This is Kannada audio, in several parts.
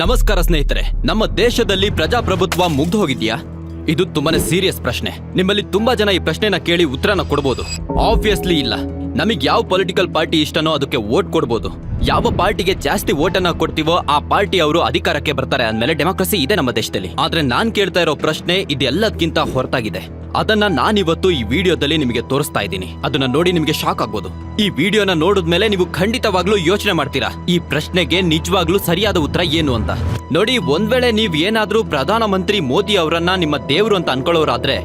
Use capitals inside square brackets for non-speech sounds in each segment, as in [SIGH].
ನಮಸ್ಕಾರ ಸ್ನೇಹಿತರೆ, ನಮ್ಮ ದೇಶದಲ್ಲಿ ಪ್ರಜಾಪ್ರಭುತ್ವ ಮುಗ್ದು ಹೋಗಿದ್ಯಾ? ಇದು ತುಂಬಾನೇ ಸೀರಿಯಸ್ ಪ್ರಶ್ನೆ. ನಿಮ್ಮಲ್ಲಿ ತುಂಬಾ ಜನ ಈ ಪ್ರಶ್ನೆನ ಕೇಳಿ ಉತ್ತರನ ಕೊಡ್ಬೋದು. ಆಬ್ವಿಯಸ್ಲಿ ಇಲ್ಲ. ನಮಗೆ ಯಾವ ಪೊಲಿಟಿಕಲ್ ಪಾರ್ಟಿ ಇಷ್ಟನೋ ಅದಕ್ಕೆ ವೋಟ್ ಕೊಡ್ಬೋದು. ಯಾವ ಪಾರ್ಟಿಗೆ ಜಾಸ್ತಿ ವೋಟನ್ನ ಕೊಡ್ತೀವೋ ಆ ಪಾರ್ಟಿ ಅವರು ಅಧಿಕಾರಕ್ಕೆ ಬರ್ತಾರೆ ಅಂದ್ಮೇಲೆ ಡೆಮೋಕ್ರಸಿ ಇದೆ ನಮ್ಮ ದೇಶದಲ್ಲಿ. ಆದ್ರೆ ನಾನ್ ಕೇಳ್ತಾ ಇರೋ ಪ್ರಶ್ನೆ ಇದೆಲ್ಲದಕ್ಕಿಂತ ಹೊರತಾಗಿದೆ. ಅದನ್ನ ನಾನಿವತ್ತು ಈ ವಿಡಿಯೋದಲ್ಲಿ ನಿಮಗೆ ತೋರಿಸ್ತಾ ಇದ್ದೀನಿ. ಅದನ್ನ ನೋಡಿ ನಿಮಗೆ ಶಾಕ್ ಆಗ್ಬೋದು. ಈ ವಿಡಿಯೋನ ನೋಡಿದ್ಮೇಲೆ ನೀವು ಖಂಡಿತವಾಗ್ಲೂ ಯೋಚನೆ ಮಾಡ್ತೀರಾ? ಈ ಪ್ರಶ್ನೆಗೆ ನಿಜವಾಗ್ಲೂ ಸರಿಯಾದ ಉತ್ತರ ಏನು ಅಂತ? ನೋಡಿ ಒಂದ್ ವೇಳೆ ನೀವ್ ಏನಾದ್ರೂ ಪ್ರಧಾನಮಂತ್ರಿ ಮೋದಿ ಅವರನ್ನ ನಿಮ್ಮ ದೇವ್ರು ಅಂತ ಅನ್ಕೊಳ್ಳೋರಾದ್ರೆ?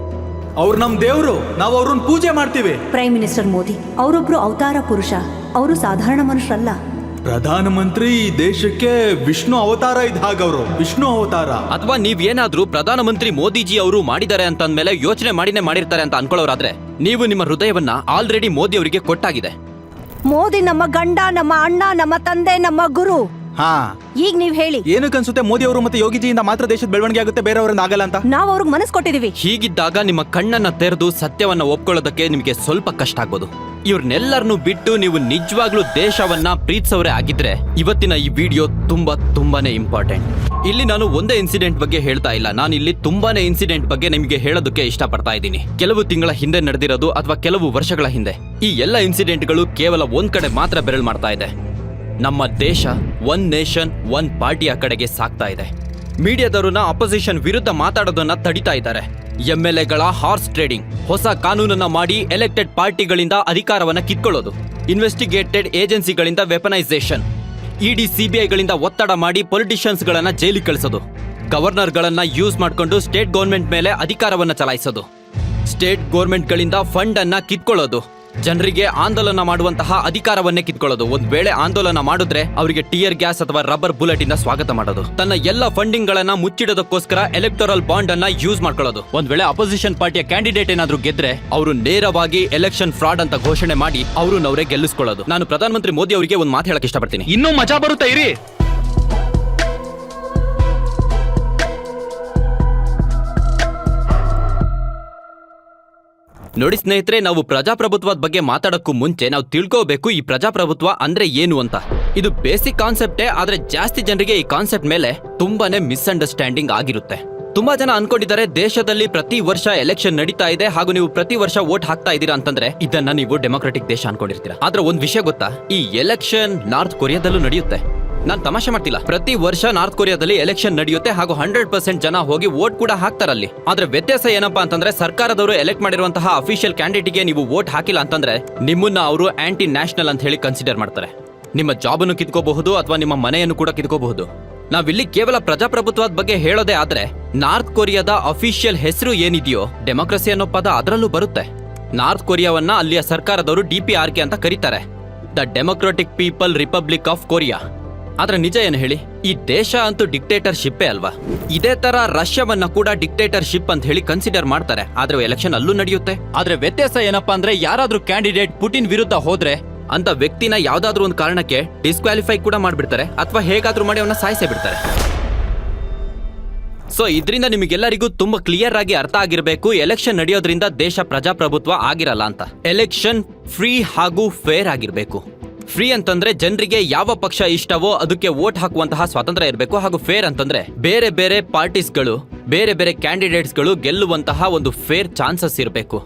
ಅವ್ರು ನಮ್ ದೇವ್ರು ನಾವು ಅವ್ರನ್ನ ಪೂಜೆ ಮಾಡ್ತೀವಿ. ಪ್ರೈಮ್ ಮಿನಿಸ್ಟರ್ ಮೋದಿ ಅವರೊಬ್ರು ಅವತಾರ ಪುರುಷ. ಅವರು ಸಾಧಾರಣ ಮನುಷ್ಯರಲ್ಲ ಪ್ರಧಾನಮಂತ್ರಿ ಈ ದೇಶಕ್ಕೆ ವಿಷ್ಣು ಅವತಾರ ಇದ್ದ ಹಾಗವ್ರು ವಿಷ್ಣು ಅವತಾರ. ಅಥವಾ ನೀವ್ ಪ್ರಧಾನ ಪ್ರಧಾನಮಂತ್ರಿ ಮೋದಿಜಿ ಅವರು ಮಾಡಿದ್ದಾರೆ ಅಂತ ಅಂದ್ಮೇಲೆ ಯೋಚನೆ ಮಾಡಿನೇ ಮಾಡಿರ್ತಾರೆ ಅಂತ ಅನ್ಕೊಳ್ಳೋರಾದ್ರೆ ನೀವು ನಿಮ್ಮ ಹೃದಯವನ್ನ ಆಲ್ರೆಡಿ ಮೋದಿ ಅವರಿಗೆ ಕೊಟ್ಟಾಗಿದೆ. ಮೋದಿ ನಮ್ಮ ಗಂಡ ನಮ್ಮ ಅಣ್ಣ ನಮ್ಮ ತಂದೆ ನಮ್ಮ ಗುರು. ಹಾ. ಈಗ ನೀವ್ ಹೇಳಿ. ಏನಕ್ಕೆ ಅನ್ಸುತ್ತೆ ಮೋದಿ ಅವರು ಮತ್ತೆ ಯೋಗಿಜಿಯಿಂದ ಮಾತ್ರ ದೇಶದ ಬೆಳವಣಿಗೆ ಆಗುತ್ತೆ ಬೇರೆಯವ್ರಿಂದ ಆಗಲ್ಲ ಅಂತ? ನಾವ್ ಅವ್ರಿಗೆ ಮನಸ್ಸು ಕೊಟ್ಟಿದೀವಿ. ಹೀಗಿದ್ದಾಗ ನಿಮ್ಮ ಕಣ್ಣನ್ನ ತೆರೆದು ಸತ್ಯವನ್ನ ಒಪ್ಕೊಳ್ಳೋದಕ್ಕೆ ನಿಮಗೆ ಸ್ವಲ್ಪ ಕಷ್ಟ ಆಗ್ಬೋದು. ಇವ್ರನ್ನೆಲ್ಲರನ್ನು ಬಿಟ್ಟು ನೀವು ನಿಜವಾಗ್ಲೂ ದೇಶವನ್ನ ಪ್ರೀತಿಸೋರೇ ಆಗಿದ್ರೆ ಇವತ್ತಿನ ಈ ವಿಡಿಯೋ ತುಂಬಾ ತುಂಬಾನೇ ಇಂಪಾರ್ಟೆಂಟ್. ಇಲ್ಲಿ ನಾನು ಒಂದೇ ಇನ್ಸಿಡೆಂಟ್ ಬಗ್ಗೆ ಹೇಳ್ತಾ ಇಲ್ಲ. ನಾನು ಇಲ್ಲಿ ತುಂಬಾನೇ ಇನ್ಸಿಡೆಂಟ್ ಬಗ್ಗೆ ನಿಮಗೆ ಹೇಳೋದಕ್ಕೆ ಇಷ್ಟಪಡ್ತಾ ಇದ್ದೀನಿ. ಕೆಲವು ತಿಂಗಳ ಹಿಂದೆ ನಡೆದಿರೋದು ಅಥವಾ ಕೆಲವು ವರ್ಷಗಳ ಹಿಂದೆ ಈ ಎಲ್ಲ ಇನ್ಸಿಡೆಂಟ್ಗಳು ಕೇವಲ ಒಂದ್ ಕಡೆ ಮಾತ್ರ ಬೆರಳು ಮಾಡ್ತಾ ಇದೆ. ನಮ್ಮ ದೇಶ ಒನ್ ನೇಷನ್ ಒನ್ ಪಾರ್ಟಿಯ ಕಡೆಗೆ ಸಾಗ್ತಾ ಇದೆ. ಮೀಡಿಯಾದವರನ್ನ ಅಪೋಸಿಷನ್ ವಿರುದ್ಧ ಮಾತಾಡೋದನ್ನ ತಡಿತಾ ಇದ್ದಾರೆ. ಎಂ ಎಲ್ ಎಗಳ ಹಾರ್ಸ್ ಟ್ರೇಡಿಂಗ್ ಹೊಸ ಕಾನೂನನ್ನ ಮಾಡಿ ಎಲೆಕ್ಟೆಡ್ ಪಾರ್ಟಿಗಳಿಂದ ಅಧಿಕಾರವನ್ನ ಕಿತ್ಕೊಳ್ಳೋದು. ಇನ್ವೆಸ್ಟಿಗೇಟೆಡ್ ಏಜೆನ್ಸಿಗಳಿಂದ ವೆಪನೈಸೇಷನ್ ಇಡಿ ಸಿಬಿಐಗಳಿಂದ ಒತ್ತಡ ಮಾಡಿ ಪೊಲಿಟಿಷಿಯನ್ಸ್ ಗಳನ್ನ ಜೈಲಿಗೆ ಕಳಿಸೋದು. ಗವರ್ನರ್ಗಳನ್ನ ಯೂಸ್ ಮಾಡಿಕೊಂಡು ಸ್ಟೇಟ್ ಗೌರ್ಮೆಂಟ್ ಮೇಲೆ ಅಧಿಕಾರವನ್ನ ಚಲಾಯಿಸೋದು. ಸ್ಟೇಟ್ ಗಳಿಂದ ಫಂಡ್ ಅನ್ನ ಕಿತ್ಕೊಳ್ಳೋದು. ಜನರಿಗೆ ಆಂದೋಲನ ಮಾಡುವಂತಹ ಅಧಿಕಾರವನ್ನೇ ಕಿತ್ಕೊಳ್ಳೋದು. ಒಂದ್ ವೇಳೆ ಆಂದೋಲನ ಮಾಡಿದ್ರೆ ಅವರಿಗೆ ಟಿಯರ್ ಗ್ಯಾಸ್ ಅಥವಾ ರಬ್ಬರ್ ಬುಲೆಟ್ ಇಂದ ಸ್ವಾಗತ ಮಾಡೋದು. ತನ್ನ ಎಲ್ಲ ಫಂಡಿಂಗ್ ಗಳನ್ನ ಮುಚ್ಚಿಡೋದಕ್ಕೋಸ್ಕರ ಎಲೆಕ್ಟೋರಲ್ ಬಾಂಡ್ ಅನ್ನ ಯೂಸ್ ಮಾಡ್ಕೊಳ್ಳೋದು. ಒಂದ್ ವೇಳೆ ಅಪೋಸಿಷನ್ ಪಾರ್ಟಿಯ ಕ್ಯಾಂಡಿಡೇಟ್ ಏನಾದ್ರೂ ಗೆದ್ರೆ ಅವರು ನೇರವಾಗಿ ಎಲೆಕ್ಷನ್ ಫ್ರಾಡ್ ಅಂತ ಘೋಷಣೆ ಮಾಡಿ ಅವರು ನವರೇ ಗೆಲ್ಲಿಸ್ಕೊಳ್ಳೋದು. ನಾನು ಪ್ರಧಾನಮಂತ್ರಿ ಮೋದಿ ಅವರಿಗೆ ಒಂದು ಮಾತು ಹೇಳಕ್ ಇಷ್ಟಪಡ್ತೀನಿ. ಇನ್ನೂ ಮಜಾ ಬರುತ್ತೆ ಇರಿ? ನೋಡಿ ಸ್ನೇಹಿತರೆ, ನಾವು ಪ್ರಜಾಪ್ರಭುತ್ವದ ಬಗ್ಗೆ ಮಾತಾಡಕ್ಕೂ ಮುಂಚೆ ನಾವು ತಿಳ್ಕೋಬೇಕು ಈ ಪ್ರಜಾಪ್ರಭುತ್ವ ಅಂದ್ರೆ ಏನು ಅಂತ. ಇದು ಬೇಸಿಕ್ ಕಾನ್ಸೆಪ್ಟೇ, ಆದ್ರೆ ಜಾಸ್ತಿ ಜನರಿಗೆ ಈ ಕಾನ್ಸೆಪ್ಟ್ ಮೇಲೆ ತುಂಬಾನೇ ಮಿಸ್ಅಂಡರ್ಸ್ಟ್ಯಾಂಡಿಂಗ್ ಆಗಿರುತ್ತೆ. ತುಂಬಾ ಜನ ಅನ್ಕೊಂಡಿದ್ದಾರೆ, ದೇಶದಲ್ಲಿ ಪ್ರತಿ ವರ್ಷ ಎಲೆಕ್ಷನ್ ನಡೀತಾ ಇದೆ, ಹಾಗೂ ನೀವು ಪ್ರತಿ ವರ್ಷ ವೋಟ್ ಹಾಕ್ತಾ ಇದ್ದೀರಾ ಅಂತಂದ್ರೆ, ಇದನ್ನ ನೀವು ಡೆಮೊಕ್ರೆಟಿಕ್ ದೇಶ ಅನ್ಕೊಂಡಿರ್ತೀರಾ. ಆದ್ರೆ ಒಂದ್ ವಿಷಯ ಗೊತ್ತಾ? ಈ ಎಲೆಕ್ಷನ್ ನಾರ್ತ್ ಕೊರಿಯಾದಲ್ಲೂ ನಡೆಯುತ್ತೆ. ನಾನ್ ತಮಾಷೆ ಮಾಡ್ತಿಲ್ಲ. ಪ್ರತಿ ವರ್ಷ ನಾರ್ತ್ ಕೊರಿಯಾದಲ್ಲಿ ಎಲೆಕ್ಷನ್ ನಡೆಯುತ್ತೆ ಹಾಗೂ ಹಂಡ್ರೆಡ್ ಪರ್ಸೆಂಟ್ ಜನ ಹೋಗಿ ವೋಟ್ ಕೂಡ ಹಾಕ್ತಾರಲ್ಲಿ ಆದ್ರೆ ವ್ಯತ್ಯಾಸ ಏನಪ್ಪಾ ಅಂತಂದ್ರೆ ಸರ್ಕಾರದವರು ಎಲೆಕ್ಟ್ ಮಾಡಿರುವಂತಹ ಅಫಿಷಿಯಲ್ ಕ್ಯಾಂಡಿಡೇಟ್ಗೆ ನೀವು ವೋಟ್ ಹಾಕಿಲ್ಲ ಅಂತಂದ್ರೆ ನಿಮ್ಮನ್ನ ಅವರು ಆಂಟಿ ನ್ಯಾಷನಲ್ ಅಂತ ಹೇಳಿ ಕನ್ಸಿಡರ್ ಮಾಡ್ತಾರೆ. ನಿಮ್ಮ ಜಾಬ್ ಅನ್ನು ಕಿತ್ಕೋಬಹುದು ಅಥವಾ ನಿಮ್ಮ ಮನೆಯನ್ನು ಕೂಡ ಕಿತ್ಕೋಬಹುದು. ನಾವಿಲ್ಲಿ ಕೇವಲ ಪ್ರಜಾಪ್ರಭುತ್ವದ ಬಗ್ಗೆ ಹೇಳೋದೇ ಆದ್ರೆ ನಾರ್ತ್ ಕೊರಿಯಾದ ಅಫಿಷಿಯಲ್ ಹೆಸರು ಏನಿದೆಯೋ ಡೆಮೋಕ್ರಸಿ ಅನ್ನೋ ಪದ ಅದರಲ್ಲೂ ಬರುತ್ತೆ. ನಾರ್ತ್ ಕೊರಿಯಾವನ್ನ ಅಲ್ಲಿಯ ಸರ್ಕಾರದವರು ಡಿ ಪಿ ಆರ್ ಕೆ ಅಂತ ಕರೀತಾರೆ. The democratic people republic of Korea ಆದ್ರೆ ನಿಜ ಏನು ಹೇಳಿ? ಈ ದೇಶ ಅಂತೂ ಡಿಕ್ಟೇಟರ್ಶಿಪ್ಪೇ ಅಲ್ವಾ? ಇದೇ ತರ ರಷ್ಯಾವನ್ನ ಕೂಡ ಡಿಕ್ಟೇಟರ್ಶಿಪ್ ಅಂತ ಹೇಳಿ ಕನ್ಸಿಡರ್ ಮಾಡ್ತಾರೆ. ಆದ್ರೆ ಎಲೆಕ್ಷನ್ ಅಲ್ಲೂ ನಡೆಯುತ್ತೆ. ಆದ್ರೆ ವ್ಯತ್ಯಾಸ ಏನಪ್ಪಾ ಅಂದ್ರೆ ಯಾರಾದ್ರೂ ಕ್ಯಾಂಡಿಡೇಟ್ ಪುಟಿನ್ ವಿರುದ್ಧ ಹೋದ್ರೆ ಅಂತ ವ್ಯಕ್ತಿನ ಯಾವ್ದಾದ್ರು ಒಂದು ಕಾರಣಕ್ಕೆ ಡಿಸ್ಕ್ವಾಲಿಫೈ ಕೂಡ ಮಾಡ್ಬಿಡ್ತಾರೆ. ಅಥವಾ ಹೇಗಾದ್ರೂ ಮಾಡಿ ಅವನ್ನ ಸಾಯಿಸೇ ಬಿಡ್ತಾರೆ. ಸೊ ಇದರಿಂದ ನಿಮಗೆಲ್ಲರಿಗೂ ತುಂಬಾ ಕ್ಲಿಯರ್ ಆಗಿ ಅರ್ಥ ಆಗಿರಬೇಕು ಎಲೆಕ್ಷನ್ ನಡೆಯೋದ್ರಿಂದ ದೇಶ ಪ್ರಜಾಪ್ರಭುತ್ವ ಆಗಿರಲ್ಲ ಅಂತ. ಎಲೆಕ್ಷನ್ ಫ್ರೀ ಹಾಗೂ ಫೇರ್ ಆಗಿರಬೇಕು. ಫ್ರೀ ಅಂತಂದ್ರೆ ಜನರಿಗೆ ಯಾವ ಪಕ್ಷ ಇಷ್ಟವೋ ಅದಕ್ಕೆ ವೋಟ್ ಹಾಕುವಂತಹ ಸ್ವಾತಂತ್ರ್ಯ ಇರಬೇಕು ಹಾಗೂ ಫೇರ್ ಅಂತಂದ್ರೆ ಬೇರೆ ಬೇರೆ ಪಾರ್ಟೀಸ್ಗಳು, ಬೇರೆ ಬೇರೆ ಕ್ಯಾಂಡಿಡೇಟ್ಸ್ಗಳು ಗೆಲ್ಲುವಂತಹ ಒಂದು ಫೇರ್ ಚಾನ್ಸಸ್ ಇರಬೇಕು.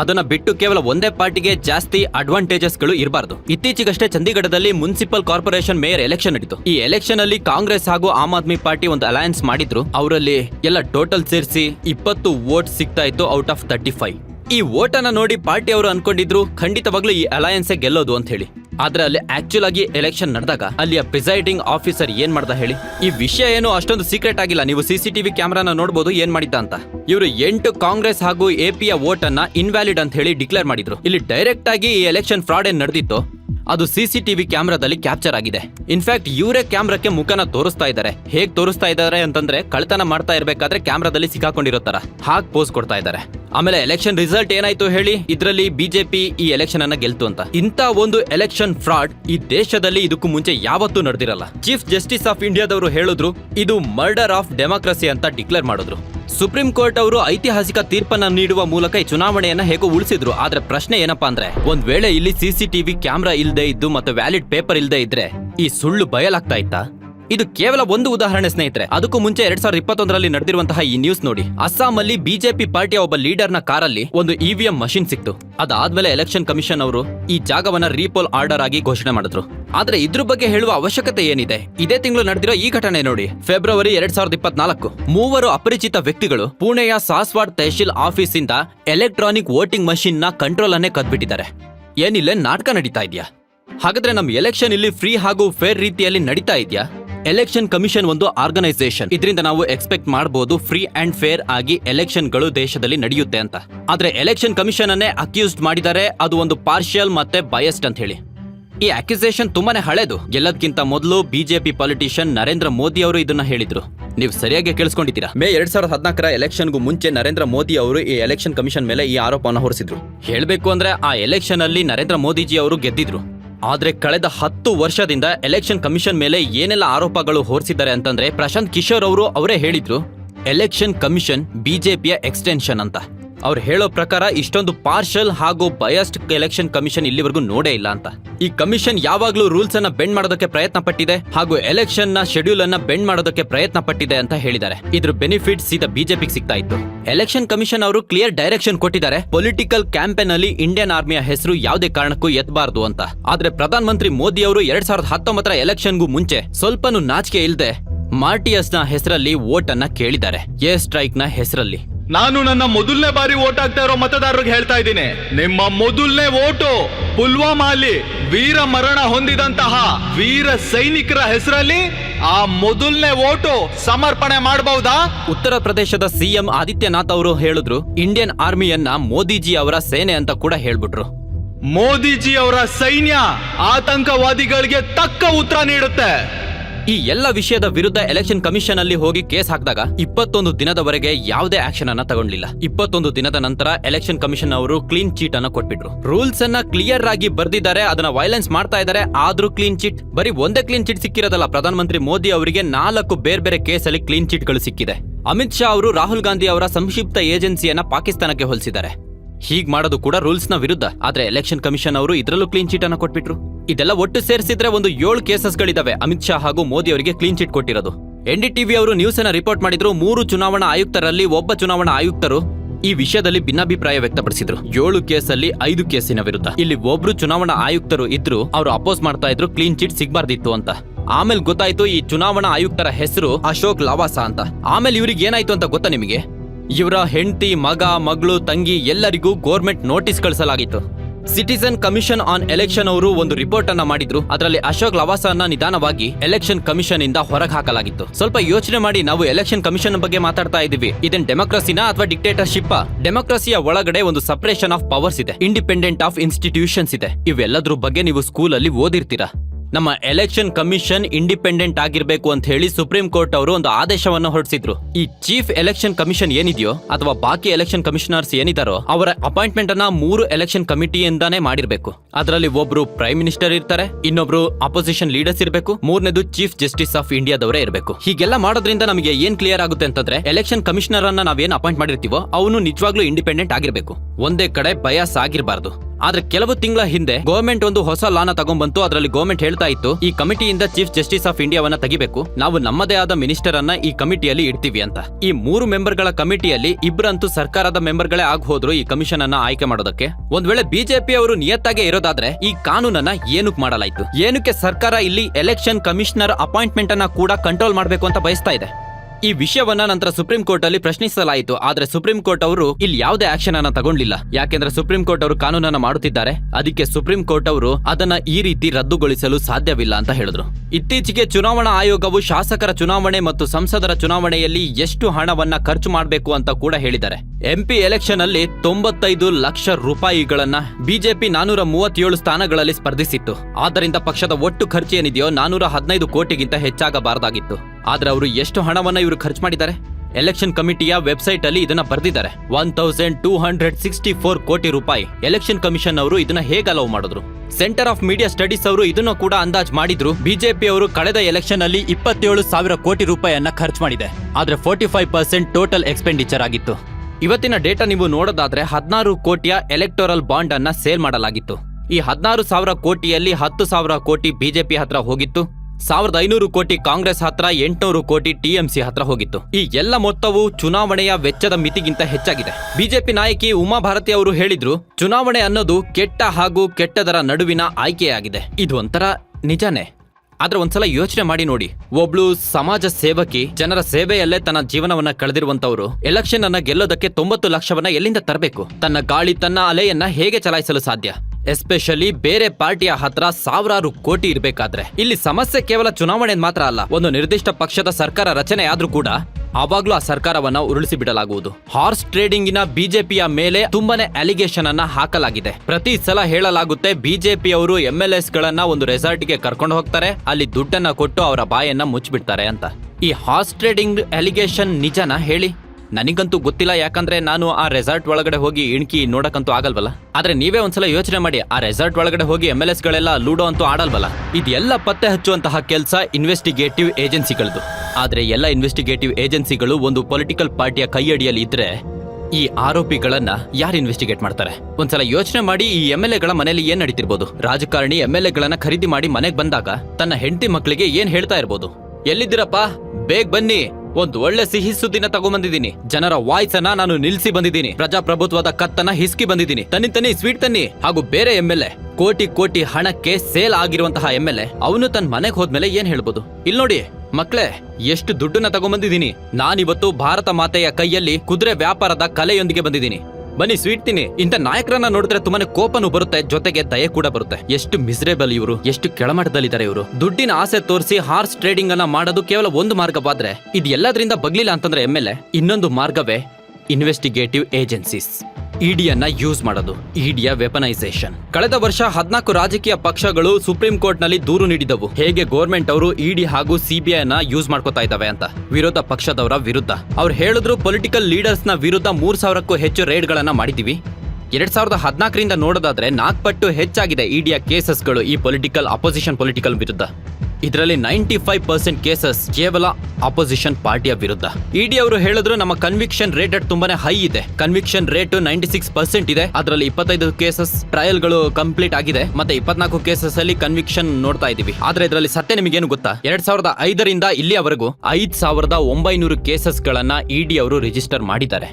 ಅದನ್ನ ಬಿಟ್ಟು ಕೇವಲ ಒಂದೇ ಪಾರ್ಟಿಗೆ ಜಾಸ್ತಿ ಅಡ್ವಾಂಟೇಜಸ್ಗಳು ಇರಬಾರ್ದು. ಇತ್ತೀಚೆಗಷ್ಟೇ ಚಂಡೀಗಢದಲ್ಲಿ ಮುನ್ಸಿಪಲ್ ಕಾರ್ಪೊರೇಷನ್ ಮೇಯರ್ ಎಲೆಕ್ಷನ್ ನಡೀತು. ಈ ಎಲೆಕ್ಷನ್ ಅಲ್ಲಿ ಕಾಂಗ್ರೆಸ್ ಹಾಗೂ ಆಮ್ ಆದ್ಮಿ ಪಾರ್ಟಿ ಒಂದು ಅಲಯನ್ಸ್ ಮಾಡಿದ್ರು. ಅವರಲ್ಲಿ ಎಲ್ಲ ಟೋಟಲ್ ಸೇರಿಸಿ ಇಪ್ಪತ್ತು ವೋಟ್ ಸಿಗ್ತಾ ಇತ್ತು ಔಟ್ ಆಫ್ ತರ್ಟಿ ಫೈವ್ ಈ ಅನ್ನ ನೋಡಿ ಪಾರ್ಟಿ ಅವರು ಅನ್ಕೊಂಡಿದ್ರು, ಖಂಡಿತವಾಗ್ಲೂ ಈ ಅಲಯನ್ಸ್ ಗೆಲ್ಲೋದು ಅಂತ ಹೇಳಿ. ಆದ್ರೆ ಅಲ್ಲಿ ಆಕ್ಚುಲ್ ಆಗಿ ಎಲೆಕ್ಷನ್ ನಡೆದಾಗ ಅಲ್ಲಿಯ ಪ್ರಿಸೈಡಿಂಗ್ ಆಫೀಸರ್ ಏನ್ ಮಾಡ್ದ ಹೇಳಿ? ಈ ವಿಷಯ ಏನು ಅಷ್ಟೊಂದು ಸೀಕ್ರೆಟ್ ಆಗಿಲ್ಲ. ನೀವು ಸಿಸಿಟಿವಿ ಕ್ಯಾಮ್ರಾನ ನೋಡಬಹುದು ಏನ್ ಮಾಡಿದ್ದ ಅಂತ. ಇವರು ಎಂಟು ಕಾಂಗ್ರೆಸ್ ಹಾಗೂ ಎಪಿಯ ವೋಟ್ ಅನ್ನ ಇನ್ವ್ಯಾಲಿಡ್ ಅಂತ ಹೇಳಿ ಡಿಕ್ಲೇರ್ ಮಾಡಿದ್ರು. ಇಲ್ಲಿ ಡೈರೆಕ್ಟ್ ಆಗಿ ಈ ಎಲೆಕ್ಷನ್ ಫ್ರಾಡ್ ಏನ್ ನಡೆದಿತ್ತು ಅದು ಸಿಸಿಟಿವಿ ಕ್ಯಾಮ್ರಾದಲ್ಲಿ ಕ್ಯಾಪ್ಚರ್ ಆಗಿದೆ. ಇನ್ಫ್ಯಾಕ್ಟ್ ಇವರೇ ಕ್ಯಾಮ್ರಾಕ್ಕೆ ಮುಖನ ತೋರಿಸ್ತಾ ಇದ್ದಾರೆ. ಹೇಗ್ ತೋರಿಸ್ತಾ ಇದ್ದಾರೆ ಅಂತಂದ್ರೆ ಕಳ್ತನ ಮಾಡ್ತಾ ಇರ್ಬೇಕಾದ್ರೆ ಕ್ಯಾಮ್ರಾದಲ್ಲಿ ಸಿಕ್ಕಾಕೊಂಡಿರೋ ತರ. ಹಾಗೆ ಪೋಸ್ ಕೊಡ್ತಾ ಇದ್ದಾರೆ. ಆಮೇಲೆ ಎಲೆಕ್ಷನ್ ರಿಸಲ್ಟ್ ಏನಾಯ್ತು ಹೇಳಿ? ಇದರಲ್ಲಿ ಬಿಜೆಪಿ ಈ ಎಲೆಕ್ಷನ್ ಅನ್ನ ಗೆಲ್ತು ಅಂತ. ಇಂತ ಒಂದು ಎಲೆಕ್ಷನ್ ಫ್ರಾಡ್ ಈ ದೇಶದಲ್ಲಿ ಇದಕ್ಕೂ ಮುಂಚೆ ಯಾವತ್ತೂ ನಡೆದಿರಲ್ಲ. ಚೀಫ್ ಜಸ್ಟಿಸ್ ಆಫ್ ಇಂಡಿಯಾದವರು ಹೇಳಿದ್ರು, ಇದು ಮರ್ಡರ್ ಆಫ್ ಡೆಮಾಕ್ರಸಿ ಅಂತ ಡಿಕ್ಲೇರ್ ಮಾಡಿದ್ರು. ಸುಪ್ರೀಂ ಕೋರ್ಟ್ ಅವರು ಐತಿಹಾಸಿಕ ತೀರ್ಪನ್ನ ನೀಡುವ ಮೂಲಕ ಈ ಚುನಾವಣೆಯನ್ನ ಹೇಗೋ ಉಳಿಸಿದ್ರು. ಆದ್ರೆ ಪ್ರಶ್ನೆ ಏನಪ್ಪಾ ಅಂದ್ರೆ, ಒಂದ್ ವೇಳೆ ಇಲ್ಲಿ ಸಿಸಿಟಿವಿ ಕ್ಯಾಮ್ರಾ ಇಲ್ಲದೆ ಇದ್ದು ಮತ್ತೆ ವ್ಯಾಲಿಡ್ ಪೇಪರ್ ಇಲ್ಲದೆ ಇದ್ರೆ ಈ ಸುಳ್ಳು ಬಯಲಾಗ್ತಾ ಇತ್ತಾ? ಇದು ಕೇವಲ ಒಂದು ಉದಾಹರಣೆ, ಸ್ನೇಹಿತರೆ. ಅದಕ್ಕೂ ಮುಂಚೆ ಎರಡ್ ಸಾವಿರದ ಇಪ್ಪತ್ತೊಂದರಲ್ಲಿ ನಡೆದಿರುವಂತಹ ಈ ನ್ಯೂಸ್ ನೋಡಿ. ಅಸ್ಸಾಂ ಅಲ್ಲಿ ಬಿಜೆಪಿ ಪಾರ್ಟಿಯ ಒಬ್ಬ ಲೀಡರ್ನ ಕಾರಲ್ಲಿ ಒಂದು ಇವಿಎಂ ಮಷಿನ್ ಸಿಕ್ತು. ಅದಾದ್ಮೇಲೆ ಎಲೆಕ್ಷನ್ ಕಮಿಷನ್ ಅವರು ಈ ಜಾಗವನ್ನ ರೀಪೋಲ್ ಆರ್ಡರ್ ಆಗಿ ಘೋಷಣೆ ಮಾಡಿದ್ರು. ಆದ್ರೆ ಇದ್ರ ಬಗ್ಗೆ ಹೇಳುವ ಅವಶ್ಯಕತೆ ಏನಿದೆ? ಇದೇ ತಿಂಗಳು ನಡೆದಿರೋ ಈ ಘಟನೆ ನೋಡಿ. ಫೆಬ್ರವರಿ ಎರಡ್ ಸಾವಿರದ ಇಪ್ಪತ್ನಾಲ್ಕು, ಮೂವರು ಅಪರಿಚಿತ ವ್ಯಕ್ತಿಗಳು ಪುಣೆಯ ಸಾಸ್ವಾಡ್ ತಹಶೀಲ್ ಆಫೀಸ್ ಇಂದ ಎಲೆಕ್ಟ್ರಾನಿಕ್ ವೋಟಿಂಗ್ ಮಷಿನ್ನ ಕಂಟ್ರೋಲ್ ಅನ್ನೇ ಕದ್ಬಿಟ್ಟಿದ್ದಾರೆ. ಏನಿಲ್ಲ ನಾಟಕ ನಡೀತಾ ಇದೆಯಾ? ಹಾಗಾದ್ರೆ ನಮ್ಮ ಎಲೆಕ್ಷನ್ ಇಲ್ಲಿ ಫ್ರೀ ಹಾಗೂ ಫೇರ್ ರೀತಿಯಲ್ಲಿ ನಡೀತಾ ಇದೆಯಾ? ಎಲೆಕ್ಷನ್ ಕಮಿಷನ್ ಒಂದು ಆರ್ಗನೈಸೇಷನ್ ಇದರಿಂದ ನಾವು ಎಕ್ಸ್ಪೆಕ್ಟ್ ಮಾಡಬಹುದು ಫ್ರೀ ಅಂಡ್ ಫೇರ್ ಆಗಿ ಎಲೆಕ್ಷನ್ಗಳು ದೇಶದಲ್ಲಿ ನಡೆಯುತ್ತೆ ಅಂತ. ಆದ್ರೆ ಎಲೆಕ್ಷನ್ ಕಮಿಷನ್ ಅನ್ನೇ ಅಕ್ಯೂಸ್ಡ್ ಮಾಡಿದ್ದಾರೆ ಅದು ಒಂದು ಪಾರ್ಷಿಯಲ್ ಮತ್ತೆ ಬಯಸ್ಡ್ ಅಂತ ಹೇಳಿ. ಈ ಅಕ್ಯುಸೇಷನ್ ತುಂಬಾನೇ ಹಳೆದು. ಎಲ್ಲದಕ್ಕಿಂತ ಮೊದಲು ಬಿಜೆಪಿ ಪಾಲಿಟಿಷಿಯನ್ ನರೇಂದ್ರ ಮೋದಿ ಅವರು ಇದನ್ನ ಹೇಳಿದ್ರು. ನೀವು ಸರಿಯಾಗಿ ಕೇಳಿಸ್ಕೊಂಡಿದ್ದೀರಾ? ಮೇ ಎರಡ್ ಸಾವಿರದ ಹದಿನಾಲ್ಕರ ಎಲೆಕ್ಷನ್ಗೂ ಮುಂಚೆ ನರೇಂದ್ರ ಮೋದಿ ಅವರು ಈ ಎಲೆಕ್ಷನ್ ಕಮಿಷನ್ ಮೇಲೆ ಈ ಆರೋಪವನ್ನು ಹೊರಿಸಿದ್ರು. ಹೇಳಬೇಕು ಅಂದ್ರೆ ಆ ಎಲೆಕ್ಷನ್ ಅಲ್ಲಿ ನರೇಂದ್ರ ಮೋದಿಜಿ ಅವರು ಗೆದ್ದಿದ್ರು. ಆದ್ರೆ ಕಳೆದ ಹತ್ತು ವರ್ಷದಿಂದ ಎಲೆಕ್ಷನ್ ಕಮಿಷನ್ ಮೇಲೆ ಏನೆಲ್ಲ ಆರೋಪಗಳು ಹೊರಿಸಿದ್ದಾರೆ ಅಂತಂದ್ರೆ ಪ್ರಶಾಂತ್ ಕಿಶೋರ್ ಅವರು ಅವರೇ ಹೇಳಿದ್ರು ಎಲೆಕ್ಷನ್ ಕಮಿಷನ್ ಬಿಜೆಪಿಯ ಎಕ್ಸ್ಟೆನ್ಷನ್ ಅಂತ. ಅವ್ರು ಹೇಳೋ ಪ್ರಕಾರ ಇಷ್ಟೊಂದು ಪಾರ್ಷಲ್ ಹಾಗೂ ಬಯಸ್ಡ್ ಎಲೆಕ್ಷನ್ ಕಮಿಷನ್ ಇಲ್ಲಿವರೆಗೂ ನೋಡೇ ಇಲ್ಲ ಅಂತ. ಈ ಕಮಿಷನ್ ಯಾವಾಗ್ಲೂ ರೂಲ್ಸ್ ಅನ್ನ ಬೆಂಡ್ ಮಾಡೋದಕ್ಕೆ ಪ್ರಯತ್ನ ಪಟ್ಟಿದೆ ಹಾಗೂ ಎಲೆಕ್ಷನ್ನ ಶೆಡ್ಯೂಲ್ ಅನ್ನ ಬೆಂಡ್ ಮಾಡೋದಕ್ಕೆ ಪ್ರಯತ್ನ ಪಟ್ಟಿದೆ ಅಂತ ಹೇಳಿದ್ದಾರೆ. ಇದ್ರ ಬೆನಿಫಿಟ್ ಸೀದಾ ಬಿಜೆಪಿ ಸಿಗ್ತಾ ಇತ್ತು. ಎಲೆಕ್ಷನ್ ಕಮಿಷನ್ ಅವರು ಕ್ಲಿಯರ್ ಡೈರೆಕ್ಷನ್ ಕೊಟ್ಟಿದ್ದಾರೆ. ಪೊಲಿಟಿಕಲ್ ಕ್ಯಾಂಪೇನ್ ಅಲ್ಲಿ ಇಂಡಿಯನ್ ಆರ್ಮಿಯ ಹೆಸರು ಯಾವುದೇ ಕಾರಣಕ್ಕೂ ಎತ್ತಬಾರದು ಅಂತ. ಆದ್ರೆ ಪ್ರಧಾನ ಮಂತ್ರಿ ಮೋದಿ ಅವರು ಎರಡ್ ಸಾವಿರದ ಹತ್ತೊಂಬತ್ತರ ಎಲೆಕ್ಷನ್ಗೂ ಮುಂಚೆ ಸ್ವಲ್ಪನೂ ನಾಚಿಕೆ ಇಲ್ಲದೆ ಮಾರ್ಟಿಯಸ್ನ ಹೆಸರಲ್ಲಿ ವೋಟ್ ಅನ್ನ ಕೇಳಿದ್ದಾರೆ. ಏರ್ ಸ್ಟ್ರೈಕ್ನ ಹೆಸರಲ್ಲಿ. ನಾನು ನನ್ನ ಮೊದಲನೇ ಬಾರಿ ಓಟ್ ಆಗ್ತಾ ಇರೋ ಮತದಾರರಿಗೆ ಹೇಳ್ತಾ ಇದ್ದೀನಿ. ನಿಮ್ಮ ಮೊದಲನೇ ಓಟು ಪುಲ್ವಾಮಾಲಿ ವೀರ ಮರಣ ಹೊಂದಿದಂತಹ ವೀರ ಸೈನಿಕರ ಹೆಸರಲ್ಲಿ ಆ ಮೊದಲನೇ ಓಟು ಸಮರ್ಪಣೆ ಮಾಡಬಹುದಾ ಉತ್ತರ ಪ್ರದೇಶದ ಸಿಎಂ ಆದಿತ್ಯನಾಥ್ ಅವರು ಹೇಳಿದ್ರು ಇಂಡಿಯನ್ ಆರ್ಮಿಯನ್ನ ಮೋದಿಜಿ ಅವರ ಸೇನೆ ಅಂತ ಕೂಡ ಹೇಳ್ಬಿಟ್ರು. ಮೋದಿಜಿ ಅವರ ಸೈನ್ಯ ಆತಂಕವಾದಿಗಳಿಗೆ ತಕ್ಕ ಉತ್ತರ ನೀಡುತ್ತೆ. ಈ ಎಲ್ಲ ವಿಷಯದ ವಿರುದ್ಧ ಎಲೆಕ್ಷನ್ ಕಮಿಷನ್ ಅಲ್ಲಿ ಹೋಗಿ ಕೇಸ್ ಹಾಕಿದಾಗ ಇಪ್ಪತ್ತೊಂದು ದಿನದವರೆಗೆ ಯಾವುದೇ ಆಕ್ಷನ್ ಅನ್ನ ತಗೊಂಡಿಲ್ಲ. ಇಪ್ಪತ್ತೊಂದು ದಿನದ ನಂತರ ಎಲೆಕ್ಷನ್ ಕಮಿಷನ್ ಅವರು ಕ್ಲೀನ್ ಚೀಟ್ ಅನ್ನ ಕೊಟ್ಬಿಟ್ರು. ರೂಲ್ಸ್ ಅನ್ನ ಕ್ಲಿಯರ್ ಆಗಿ ಬರ್ದಿದ್ದಾರೆ, ಅದನ್ನ ವೈಲೆನ್ಸ್ ಮಾಡ್ತಾ ಇದ್ದಾರೆ, ಆದ್ರೂ ಕ್ಲೀನ್ ಚೀಟ್. ಬರೀ ಒಂದೇ ಕ್ಲೀನ್ ಚೀಟ್ ಸಿಕ್ಕಿರೋದಲ್ಲ, ಪ್ರಧಾನಮಂತ್ರಿ ಮೋದಿ ಅವರಿಗೆ ನಾಲ್ಕು ಬೇರೆ ಬೇರೆ ಕೇಸಲ್ಲಿ ಕ್ಲೀನ್ ಚೀಟ್ಗಳು ಸಿಕ್ಕಿದೆ. ಅಮಿತ್ ಶಾ ಅವರು ರಾಹುಲ್ ಗಾಂಧಿ ಅವರ ಸಂಕ್ಷಿಪ್ತ ಏಜೆನ್ಸಿಯನ್ನ ಪಾಕಿಸ್ತಾನಕ್ಕೆ ಹೋಲಿಸಿದ್ದಾರೆ. ಹೀಗ್ ಮಾಡೋದು ಕೂಡ ರೂಲ್ಸ್ನ ವಿರುದ್ಧ. ಆದ್ರೆ ಎಲೆಕ್ಷನ್ ಕಮಿಷನ್ ಅವರು ಇದರಲ್ಲೂ ಕ್ಲೀನ್ ಚೀಟ್ ಅನ್ನ ಕೊಟ್ಬಿಟ್ರು. ಇದೆಲ್ಲ ಒಟ್ಟು ಸೇರಿಸಿದ್ರೆ ಒಂದು ಏಳು ಕೇಸಸ್ ಗಳಿದಾವೆ. ಅಮಿತ್ ಶಾ ಹಾಗೂ ಮೋದಿ ಅವರಿಗೆ ಕ್ಲೀನ್ ಚೀಟ್ ಕೊಟ್ಟಿರೋದು. ಎನ್ಡಿಟಿವಿ ಅವರು ನ್ಯೂಸ್ ಅನ್ನ ರಿಪೋರ್ಟ್ ಮಾಡಿದ್ರು, ಮೂರು ಚುನಾವಣಾ ಆಯುಕ್ತರಲ್ಲಿ ಒಬ್ಬ ಚುನಾವಣಾ ಆಯುಕ್ತರು ಈ ವಿಷಯದಲ್ಲಿ ಭಿನ್ನಾಭಿಪ್ರಾಯ ವ್ಯಕ್ತಪಡಿಸಿದ್ರು. ಏಳು ಕೇಸಲ್ಲಿ ಐದು ಕೇಸಿನ ವಿರುದ್ಧ. ಇಲ್ಲಿ ಒಬ್ರು ಚುನಾವಣಾ ಆಯುಕ್ತರು ಇದ್ರು ಅವರು ಅಪೋಸ್ ಮಾಡ್ತಾ ಇದ್ರು ಕ್ಲೀನ್ ಚೀಟ್ ಸಿಗ್ಬಾರ್ದಿತ್ತು ಅಂತ. ಆಮೇಲೆ ಗೊತ್ತಾಯ್ತು ಈ ಚುನಾವಣಾ ಆಯುಕ್ತರ ಹೆಸರು ಅಶೋಕ್ ಲವಾಸ ಅಂತ. ಆಮೇಲೆ ಇವ್ರಿಗೆ ಏನಾಯ್ತು ಅಂತ ಗೊತ್ತಾ ನಿಮಗೆ? ಇವರ ಹೆಂಡತಿ, ಮಗ, ಮಗಳು, ತಂಗಿ ಎಲ್ಲರಿಗೂ ಗೋರ್ಮೆಂಟ್ ನೋಟಿಸ್ ಕಳಿಸಲಾಗಿತ್ತು. ಸಿಟಿಸನ್ ಕಮಿಷನ್ ಆನ್ ಎಲೆಕ್ಷನ್ ಅವರು ಒಂದು ರಿಪೋರ್ಟ್ ಅನ್ನ ಮಾಡಿದ್ರು. ಅದರಲ್ಲಿ ಅಶೋಕ್ ಲವಾಸ ಅನ್ನ ನಿಧಾನವಾಗಿ ಎಲೆಕ್ಷನ್ ಕಮಿಷನ್ ಇಂದ ಹೊರಗೆ ಹಾಕಲಾಗಿತ್ತು. ಸ್ವಲ್ಪ ಯೋಚನೆ ಮಾಡಿ ನಾವು ಎಲೆಕ್ಷನ್ ಕಮಿಷನ್ ಬಗ್ಗೆ ಮಾತಾಡ್ತಾ ಇದೀವಿ ಇದನ್ ಡೆಮೋಕ್ರಸಿನ ಅಥವಾ ಡಿಕ್ಟೇಟರ್ಶಿಪ್ ಡೆಮೋಕ್ರಸಿಯ ಒಳಗಡೆ ಒಂದು ಸಪರೇಷನ್ ಆಫ್ ಪವರ್ಸ್ ಇದೆ. ಇಂಡಿಪೆಂಡೆಂಟ್ ಆಫ್ ಇನ್ಸ್ಟಿಟ್ಯೂಷನ್ಸ್ ಇದೆ. ಇವೆಲ್ಲದ್ರ ಬಗ್ಗೆ ನೀವು ಸ್ಕೂಲ್ ಅಲ್ಲಿ ಓದಿರ್ತೀರಾ? ನಮ್ಮ ಎಲೆಕ್ಷನ್ ಕಮಿಷನ್ ಇಂಡಿಪೆಂಡೆಂಟ್ ಆಗಿರ್ಬೇಕು ಅಂತ ಹೇಳಿ ಸುಪ್ರೀಂ ಕೋರ್ಟ್ ಅವರು ಒಂದು ಆದೇಶವನ್ನು ಹೊರಡಿಸಿದ್ರು. ಈ ಚೀಫ್ ಎಲೆಕ್ಷನ್ ಕಮಿಷನ್ ಏನಿದೆಯೋ ಅಥವಾ ಬಾಕಿ ಎಲೆಕ್ಷನ್ ಕಮಿಷನರ್ಸ್ ಏನಿದಾರೋ ಅವರ ಅಪಾಯಿಂಟ್ಮೆಂಟ್ ಅನ್ನ ಮೂರು ಎಲೆಕ್ಷನ್ ಕಮಿಟಿಯಿಂದಾನೇ ಮಾಡಿರ್ಬೇಕು. ಅದರಲ್ಲಿ ಒಬ್ರು ಪ್ರೈಮ್ ಮಿನಿಸ್ಟರ್ ಇರ್ತಾರೆ, ಇನ್ನೊಬ್ರು ಅಪೋಸಿಷನ್ ಲೀಡರ್ಸ್ ಇರಬೇಕು, ಮೂರನೇದು ಚೀಫ್ ಜಸ್ಟಿಸ್ ಆಫ್ ಇಂಡಿಯಾದವರೇ ಇರಬೇಕು. ಹೀಗೆಲ್ಲ ಮಾಡೋದ್ರಿಂದ ನಮಗೆ ಏನ್ ಕ್ಲಿಯರ್ ಆಗುತ್ತೆ ಅಂತಂದ್ರೆ ಎಲೆಕ್ಷನ್ ಕಮಿಷನರ್ ಅನ್ನ ನಾವೇನ್ ಅಪಾಯಿಂಟ್ ಮಾಡಿರ್ತೀವೋ ಅವನು ನಿಜವಾಗ್ಲೂ ಇಂಡಿಪೆಂಡೆಂಟ್ ಆಗಿರ್ಬೇಕು. ಒಂದೇ ಕಡೆ ಬಯಾಸ್ ಆಗಿರಬಾರ್ದು. ಆದ್ರೆ ಕೆಲವು ತಿಂಗಳ ಹಿಂದೆ ಗವರ್ಮೆಂಟ್ ಒಂದು ಹೊಸ ಲಾನ ತಗೊಂಡ್ಬಂತು ಅದರಲ್ಲಿ ಗವರ್ಮೆಂಟ್ ಹೇಳ್ತಾ ಇತ್ತು, ಈ ಕಮಿಟಿಯಿಂದ ಚೀಫ್ ಜಸ್ಟಿಸ್ ಆಫ್ ಇಂಡಿಯಾವನ್ನ ತೆಗಿಬೇಕು. ನಾವು ನಮ್ಮದೇ ಆದ ಮಿನಿಸ್ಟರ್ ಅನ್ನ ಈ ಕಮಿಟಿಯಲ್ಲಿ ಇಡ್ತೀವಿ ಅಂತ. ಈ ಮೂರು ಮೆಂಬರ್ಗಳ ಕಮಿಟಿಯಲ್ಲಿ ಇಬ್ಬರಂತೂ ಸರ್ಕಾರದ ಮೆಂಬರ್ಗಳೇ ಆಗಿ ಹೋದ್ರು ಈ ಕಮಿಷನ್ ಅನ್ನ ಆಯ್ಕೆ ಮಾಡೋದಕ್ಕೆ. ಒಂದ್ ವೇಳೆ ಬಿಜೆಪಿ ಅವರು ನಿಯತ್ತಾಗೆ ಇರೋದಾದ್ರೆ ಈ ಕಾನೂನನ್ನ ಏನಕ್ಕೆ ಮಾಡಲಾಯ್ತು? ಏನಕ್ಕೆ ಸರ್ಕಾರ ಇಲ್ಲಿ ಎಲೆಕ್ಷನ್ ಕಮಿಷನರ್ ಅಪಾಯಿಂಟ್ಮೆಂಟ್ ಅನ್ನ ಕೂಡ ಕಂಟ್ರೋಲ್ ಮಾಡಬೇಕು ಅಂತ ಬಯಸ್ತಾ ಇದೆ? ಈ ವಿಷಯವನ್ನ ನಂತರ ಸುಪ್ರೀಂ ಕೋರ್ಟ್ ಅಲ್ಲಿ ಪ್ರಶ್ನಿಸಲಾಯಿತು. ಆದ್ರೆ ಸುಪ್ರೀಂ ಕೋರ್ಟ್ ಅವರು ಇಲ್ಲಿ ಯಾವುದೇ ಆಕ್ಷನ್ ಅನ್ನ ತಗೊಂಡಿಲ್ಲ. ಯಾಕೆಂದ್ರೆ ಸುಪ್ರೀಂ ಕೋರ್ಟ್ ಅವರು ಕಾನೂನನ್ನ ಮಾಡುತ್ತಿದ್ದಾರೆ. ಅದಕ್ಕೆ ಸುಪ್ರೀಂ ಕೋರ್ಟ್ ಅವರು ಅದನ್ನ ಈ ರೀತಿ ರದ್ದುಗೊಳಿಸಲು ಸಾಧ್ಯವಿಲ್ಲ ಅಂತ ಹೇಳಿದ್ರು. ಇತ್ತೀಚೆಗೆ ಚುನಾವಣಾ ಆಯೋಗವು ಶಾಸಕರ ಚುನಾವಣೆ ಮತ್ತು ಸಂಸದರ ಚುನಾವಣೆಯಲ್ಲಿ ಎಷ್ಟು ಹಣವನ್ನ ಖರ್ಚು ಮಾಡಬೇಕು ಅಂತ ಕೂಡ ಹೇಳಿದ್ದಾರೆ. ಎಂಪಿ ಎಲೆಕ್ಷನ್ ಅಲ್ಲಿ ತೊಂಬತ್ತೈದು ಲಕ್ಷ ರೂಪಾಯಿಗಳನ್ನ ಬಿಜೆಪಿ ನಾನೂರ ಮೂವತ್ತೇಳು ಸ್ಥಾನಗಳಲ್ಲಿ ಸ್ಪರ್ಧಿಸಿತ್ತು. ಆದ್ದರಿಂದ ಪಕ್ಷದ ಒಟ್ಟು ಖರ್ಚು ಏನಿದೆಯೋ ನಾನೂರ ಹದಿನೈದು ಕೋಟಿಗಿಂತ ಹೆಚ್ಚಾಗಬಾರದಾಗಿತ್ತು. ಆದ್ರೆ ಅವರು ಎಷ್ಟು ಹಣವನ್ನ ಇವರು ಖರ್ಚು ಮಾಡಿದ್ದಾರೆ? ಎಲೆಕ್ಷನ್ ಕಮಿಟಿಯ ವೆಬ್ಸೈಟ್ ಅಲ್ಲಿ ಇದನ್ನ ಬರೆದಿದ್ದಾರೆ. One thousand two hundred sixty four crore ರೂಪಾಯಿ. ಎಲೆಕ್ಷನ್ ಕಮಿಷನ್ ಅವರು ಇದನ್ನ ಹೇಗೆ ಅಲೌ ಮಾಡಿದ್ರು? ಸೆಂಟರ್ ಆಫ್ ಮೀಡಿಯಾ ಸ್ಟಡೀಸ್ ಅವರು ಇದನ್ನ ಕೂಡ ಅಂದಾಜ್ ಮಾಡಿದ್ರು. ಬಿಜೆಪಿ ಅವರು ಕಳೆದ ಎಲೆಕ್ಷನ್ ಅಲ್ಲಿ ಇಪ್ಪತ್ತೇಳು ಸಾವಿರ ಕೋಟಿ ರೂಪಾಯಿಯನ್ನ ಖರ್ಚು ಮಾಡಿದೆ. ಆದ್ರೆ forty five percent total expenditure ಆಗಿತ್ತು. ಇವತ್ತಿನ ಡೇಟಾ ನೀವು ನೋಡೋದಾದ್ರೆ ಹದಿನಾರು ಕೋಟಿಯ ಎಲೆಕ್ಟೋರಲ್ ಬಾಂಡ್ ಅನ್ನ ಸೇಲ್ ಮಾಡಲಾಗಿತ್ತು. ಈ ಹದಿನಾರು ಸಾವಿರ ಕೋಟಿಯಲ್ಲಿ ಹತ್ತು ಸಾವಿರ ಕೋಟಿ ಬಿಜೆಪಿ ಹತ್ರ ಹೋಗಿತ್ತು. ಸಾವಿರದ ಐನೂರು ಕೋಟಿ ಕಾಂಗ್ರೆಸ್ ಹತ್ರ, ಎಂಟುನೂರು ಕೋಟಿ ಟಿಎಂಸಿ ಹತ್ರ ಹೋಗಿತ್ತು. ಈ ಎಲ್ಲ ಮೊತ್ತವು ಚುನಾವಣೆಯ ವೆಚ್ಚದ ಮಿತಿಗಿಂತ ಹೆಚ್ಚಾಗಿದೆ. ಬಿಜೆಪಿ ನಾಯಕಿ ಉಮಾ ಭಾರತಿ ಅವರು ಹೇಳಿದ್ರು, ಚುನಾವಣೆ ಅನ್ನೋದು ಕೆಟ್ಟ ಹಾಗೂ ಕೆಟ್ಟದರ ನಡುವಿನ ಆಯ್ಕೆಯಾಗಿದೆ. ಇದು ಒಂಥರ ನಿಜಾನೇ? ಆದ್ರೆ ಒಂದ್ಸಲ ಯೋಚನೆ ಮಾಡಿ ನೋಡಿ. ಒಬ್ಳು ಸಮಾಜ ಸೇವಕಿ, ಜನರ ಸೇವೆಯಲ್ಲೇ ತನ್ನ ಜೀವನವನ್ನ ಕಳೆದಿರುವಂತವರು ಎಲೆಕ್ಷನ್ ಅನ್ನ ಗೆಲ್ಲೋದಕ್ಕೆ ತೊಂಬತ್ತು ಲಕ್ಷವನ್ನ ಎಲ್ಲಿಂದ ತರಬೇಕು? ತನ್ನ ಗಾಳಿ, ತನ್ನ ಅಲೆಯನ್ನ ಹೇಗೆ ಚಲಾಯಿಸಲು ಸಾಧ್ಯ? ಎಸ್ಪೆಷಲಿ ಬೇರೆ ಪಾರ್ಟಿಯ ಹತ್ರ ಸಾವಿರಾರು ಕೋಟಿ ಇರಬೇಕಾದ್ರೆ. ಇಲ್ಲಿ ಸಮಸ್ಯೆ ಕೇವಲ ಚುನಾವಣೆ ಮಾತ್ರ ಅಲ್ಲ, ಒಂದು ನಿರ್ದಿಷ್ಟ ಪಕ್ಷದ ಸರ್ಕಾರ ರಚನೆ ಆದ್ರೂ ಕೂಡ ಆವಾಗ್ಲೂ ಆ ಸರ್ಕಾರವನ್ನ ಉರುಳಿಸಿ ಬಿಡಲಾಗುವುದು. ಹಾರ್ಸ್ ಟ್ರೇಡಿಂಗಿನ ಬಿಜೆಪಿಯ ಮೇಲೆ ತುಂಬಾನೇ ಅಲಿಗೇಷನ್ ಅನ್ನ ಹಾಕಲಾಗಿದೆ. ಪ್ರತಿ ಸಲ ಹೇಳಲಾಗುತ್ತೆ ಬಿಜೆಪಿ ಅವರು ಎಂ ಎಲ್ ಎಸ್ ಗಳನ್ನ ಒಂದು ರೆಸಾರ್ಟ್ಗೆ ಕರ್ಕೊಂಡು ಹೋಗ್ತಾರೆ, ಅಲ್ಲಿ ದುಡ್ಡನ್ನ ಕೊಟ್ಟು ಅವರ ಬಾಯನ್ನ ಮುಚ್ಚಿಬಿಡ್ತಾರೆ ಅಂತ. ಈ ಹಾರ್ಸ್ ಟ್ರೇಡಿಂಗ್ ಅಲಿಗೇಷನ್ ನಿಜನಾ ಹೇಳಿ? ನನಗಂತೂ ಗೊತ್ತಿಲ್ಲ, ಯಾಕಂದ್ರೆ ನಾನು ಆ ರೆಸಾರ್ಟ್ ಒಳಗಡೆ ಹೋಗಿ ಇಣಕಿ ನೋಡಕ್ಕಂತೂ ಆಗಲ್ವಲ್ಲ? ಆದ್ರೆ ನೀವೇ ಒಂದ್ಸಲ ಯೋಚನೆ ಮಾಡಿ, ಆ ರೆಸಾರ್ಟ್ ಒಳಗಡೆ ಹೋಗಿ ಎಂ ಎಲ್ ಎಸ್ ಗಳೆಲ್ಲ ಲೂಡೋ ಅಂತೂ ಆಡಲ್ವಲ್ಲ? ಇದೆಲ್ಲ ಪತ್ತೆ ಹಚ್ಚುವಂತಹ ಕೆಲಸ ಇನ್ವೆಸ್ಟಿಗೇಟಿವ್ ಏಜೆನ್ಸಿಗಳದು ಆದ್ರೆ ಎಲ್ಲ ಇನ್ವೆಸ್ಟಿಗೇಟಿವ್ ಏಜೆನ್ಸಿಗಳು ಒಂದು ಪೊಲಿಟಿಕಲ್ ಪಾರ್ಟಿಯ ಕೈಯಡಿಯಲ್ಲಿ ಇದ್ರೆ ಈ ಆರೋಪಿಗಳನ್ನ ಯಾರು ಇನ್ವೆಸ್ಟಿಗೇಟ್ ಮಾಡ್ತಾರೆ? ಒಂದ್ಸಲ ಯೋಚನೆ ಮಾಡಿ ಈ ಎಂ ಎಲ್ ಎಗಳ ಮನೆಯಲ್ಲಿ ಏನ್ ನಡೀತಿರ್ಬೋದು? ರಾಜಕಾರಣಿ ಎಂ ಎಲ್ ಎಗಳನ್ನ ಖರೀದಿ ಮಾಡಿ ಮನೆಗೆ ಬಂದಾಗ ತನ್ನ ಹೆಂಡತಿ ಮಕ್ಕಳಿಗೆ ಏನ್ ಹೇಳ್ತಾ ಇರ್ಬೋದು? ಎಲ್ಲಿದ್ದೀರಪ್ಪ? ಬೇಗ ಬನ್ನಿ! ಒಂದು ಒಳ್ಳೆ ಸಿಹಿ ಸುದ್ದಿನ ತಗೊಂಬಂದಿದ್ದೀನಿ. ಜನರ ವಾಯ್ಸ್ ಅನ್ನ ನಾನು ನಿಲ್ಸಿ ಬಂದಿದ್ದೀನಿ. ಪ್ರಜಾಪ್ರಭುತ್ವದ ಕತ್ತನ್ನ ಹಿಸ್ಕಿ ಬಂದಿದ್ದೀನಿ. ತನ್ನಿ ತನ್ನಿ ಸ್ವೀಟ್ ತನ್ನಿ. ಹಾಗೂ ಬೇರೆ ಎಂ ಎಲ್ ಎ. ಕೋಟಿ ಕೋಟಿ ಹಣಕ್ಕೆ ಸೇಲ್ ಆಗಿರುವಂತಹ ಎಂ ಎಲ್ ಎ. ಅವನು ತನ್ನ ಮನೆಗೆ ಹೋದ್ಮೇಲೆ ಏನ್ ಹೇಳ್ಬೋದು? ಇಲ್ಲಿ ನೋಡಿ, ಮಕ್ಳೇ, ಎಷ್ಟು ದುಡ್ಡನ್ನ ತಗೊಂಬಂದಿದ್ದೀನಿ. ನಾನಿವತ್ತು ಭಾರತ ಮಾತೆಯ ಕೈಯಲ್ಲಿ ಕುದುರೆ ವ್ಯಾಪಾರದ ಕಲೆಯೊಂದಿಗೆ ಬಂದಿದ್ದೀನಿ. ಬನ್ನಿ ಸ್ವೀಟ್ ತಿನ್ನಿ. ಇಂಥ ನಾಯಕರನ್ನ ನೋಡಿದ್ರೆ ತುಂಬಾನೇ ಕೋಪನು ಬರುತ್ತೆ, ಜೊತೆಗೆ ದಯೆ ಕೂಡ ಬರುತ್ತೆ. ಎಷ್ಟು ಮಿಸರೇಬಲ್ ಇವರು, ಎಷ್ಟು ಕೆಳಮಟ್ಟದಲ್ಲಿದ್ದಾರೆ ಇವರು. ದುಡ್ಡಿನ ಆಸೆ ತೋರಿಸಿ ಹಾರ್ಸ್ ಟ್ರೇಡಿಂಗ್ ಅನ್ನ ಮಾಡೋದು ಕೇವಲ ಒಂದು ಮಾರ್ಗವಾದ್ರೆ ಇದು ಎಲ್ಲದರಿಂದ ಬಗ್ಲಿಲ್ಲ ಅಂತಂದ್ರೆ ಎಂ ಎಲ್ ಎ ಇನ್ನೊಂದು ಮಾರ್ಗವೇ ಇನ್ವೆಸ್ಟಿಗೇಟಿವ್ ಏಜೆನ್ಸೀಸ್ ಇಡಿಯನ್ನ ಯೂಸ್ ಮಾಡೋದು. ಇಡಿಯ ವೆಪನೈಸೇಷನ್. ಕಳೆದ ವರ್ಷ ಹದಿನಾಲ್ಕು ರಾಜಕೀಯ ಪಕ್ಷಗಳು ಸುಪ್ರೀಂ ಕೋರ್ಟ್ನಲ್ಲಿ ದೂರು ನೀಡಿದವು ಹೇಗೆ ಗೋರ್ಮೆಂಟ್ ಅವರು ಇಡಿ ಹಾಗೂ ಸಿಬಿಐ ನ ಯೂಸ್ ಮಾಡ್ಕೋತಾ ಇದ್ದಾವೆ ಅಂತ. ವಿರೋಧ ಪಕ್ಷದವರ ವಿರುದ್ಧ. ಅವ್ರು ಹೇಳಿದ್ರು ಪೊಲಿಟಿಕಲ್ ಲೀಡರ್ಸ್ನ ವಿರುದ್ಧ ಮೂರ್ ಸಾವಿರಕ್ಕೂ ಹೆಚ್ಚು ರೇಡ್ ಗಳನ್ನ ಮಾಡಿದೀವಿ ಎರಡ್ ಸಾವಿರದ ಹದಿನಾಲ್ಕರಿಂದ ನೋಡೋದಾದ್ರೆ ನಾಲ್ಕು ಪಟ್ಟು ಹೆಚ್ಚಾಗಿದೆ ಇಡಿಯ ಕೇಸಸ್ಗಳು ಈ ಪೊಲಿಟಿಕಲ್, ಅಪೋಸಿಷನ್ ಪೊಲಿಟಿಕಲ್ ವಿರುದ್ಧ. ಇದರಲ್ಲಿ ನೈಂಟಿ ಫೈವ್ ಪರ್ಸೆಂಟ್ ಕೇಸಸ್ ಕೇವಲ ಅಪೋಸಿಷನ್ ಪಾರ್ಟಿಯ ವಿರುದ್ಧ. ಇಡಿ ಅವರು ಹೇಳಿದ್ರು ನಮ್ಮ ಕನ್ವಿಕ್ಷನ್ ರೇಟ್ ತುಂಬಾನೇ ಹೈ ಇದೆ. Conviction rate ninety six percent ಇದೆ. ಅದರಲ್ಲಿ ಇಪ್ಪತ್ತೈದು ಕೇಸಸ್ ಟ್ರಯಲ್ಗಳು ಕಂಪ್ಲೀಟ್ ಆಗಿದೆ. ಮತ್ತೆ ಇಪ್ಪತ್ನಾಲ್ಕು ಕೇಸಸ್ ಅಲ್ಲಿ ಕನ್ವಿಕ್ಷನ್ ನೋಡ್ತಾ ಇದೀವಿ ಆದ್ರೆ ಇದರಲ್ಲಿ ಸತ್ಯ ನಿಮಗೇನು ಗೊತ್ತಾ? ಎರಡ್ ಸಾವಿರದ ಐದರಿಂದ ಇಲ್ಲಿಯವರೆಗೂ ಐದ್ ಸಾವಿರದ ಒಂಬೈನೂರು ಕೇಸಸ್ ಗಳನ್ನ ಇಡಿ ಅವರು ರಿಜಿಸ್ಟರ್ ಮಾಡಿದ್ದಾರೆ.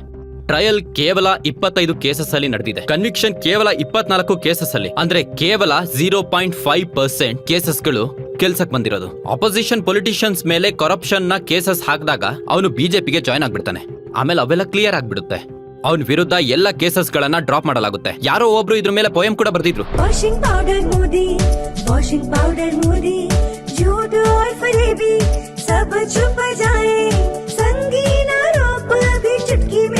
ಟ್ರಯಲ್ ಕೇವಲ ಇಪ್ಪತ್ತೈದು ಕೇಸಸ್ ಅಲ್ಲಿ ನಡೆದಿದೆ ಕನ್ವಿಕ್ಷನ್ ಕೇವಲ ಇಪ್ಪತ್ನಾಲ್ಕು ಕೇಸಸ್ ಅಲ್ಲಿ ಅಂದ್ರೆ ಕೇವಲ ಜೀರೋ ಪಾಯಿಂಟ್ ಫೈವ್ ಪರ್ಸೆಂಟ್ ಕೇಸಸ್ಗಳು ಕೆಲ್ಸಕ್ ಬಂದಿರೋದು ಅಪೋಸಿಷನ್ ಪೊಲಿಟಿಷಿಯನ್ಸ್ ಮೇಲೆ ಕರಪ್ಷನ್ ನ ಕೇಸಸ್ ಹಾಕಿದಾಗ ಅವನು ಬಿಜೆಪಿಗೆ ಜಾಯ್ನ್ ಆಗ್ಬಿಡ್ತಾನೆ ಆಮೇಲೆ ಅವೆಲ್ಲ ಕ್ಲಿಯರ್ ಆಗ್ಬಿಡುತ್ತೆ ಅವನ ವಿರುದ್ಧ ಎಲ್ಲ ಕೇಸಸ್ ಗಳನ್ನ ಡ್ರಾಪ್ ಮಾಡಲಾಗುತ್ತೆ ಯಾರೋ ಒಬ್ರು ಇದ್ರ ಮೇಲೆ ಪೋಯಂ ಕೂಡ ಬರ್ದಿದ್ರು washing powder Modi washing powder Modi झूठ और फरेबी सब छुप जाए संगीन आरोप अभी चुटकी में मिट जाए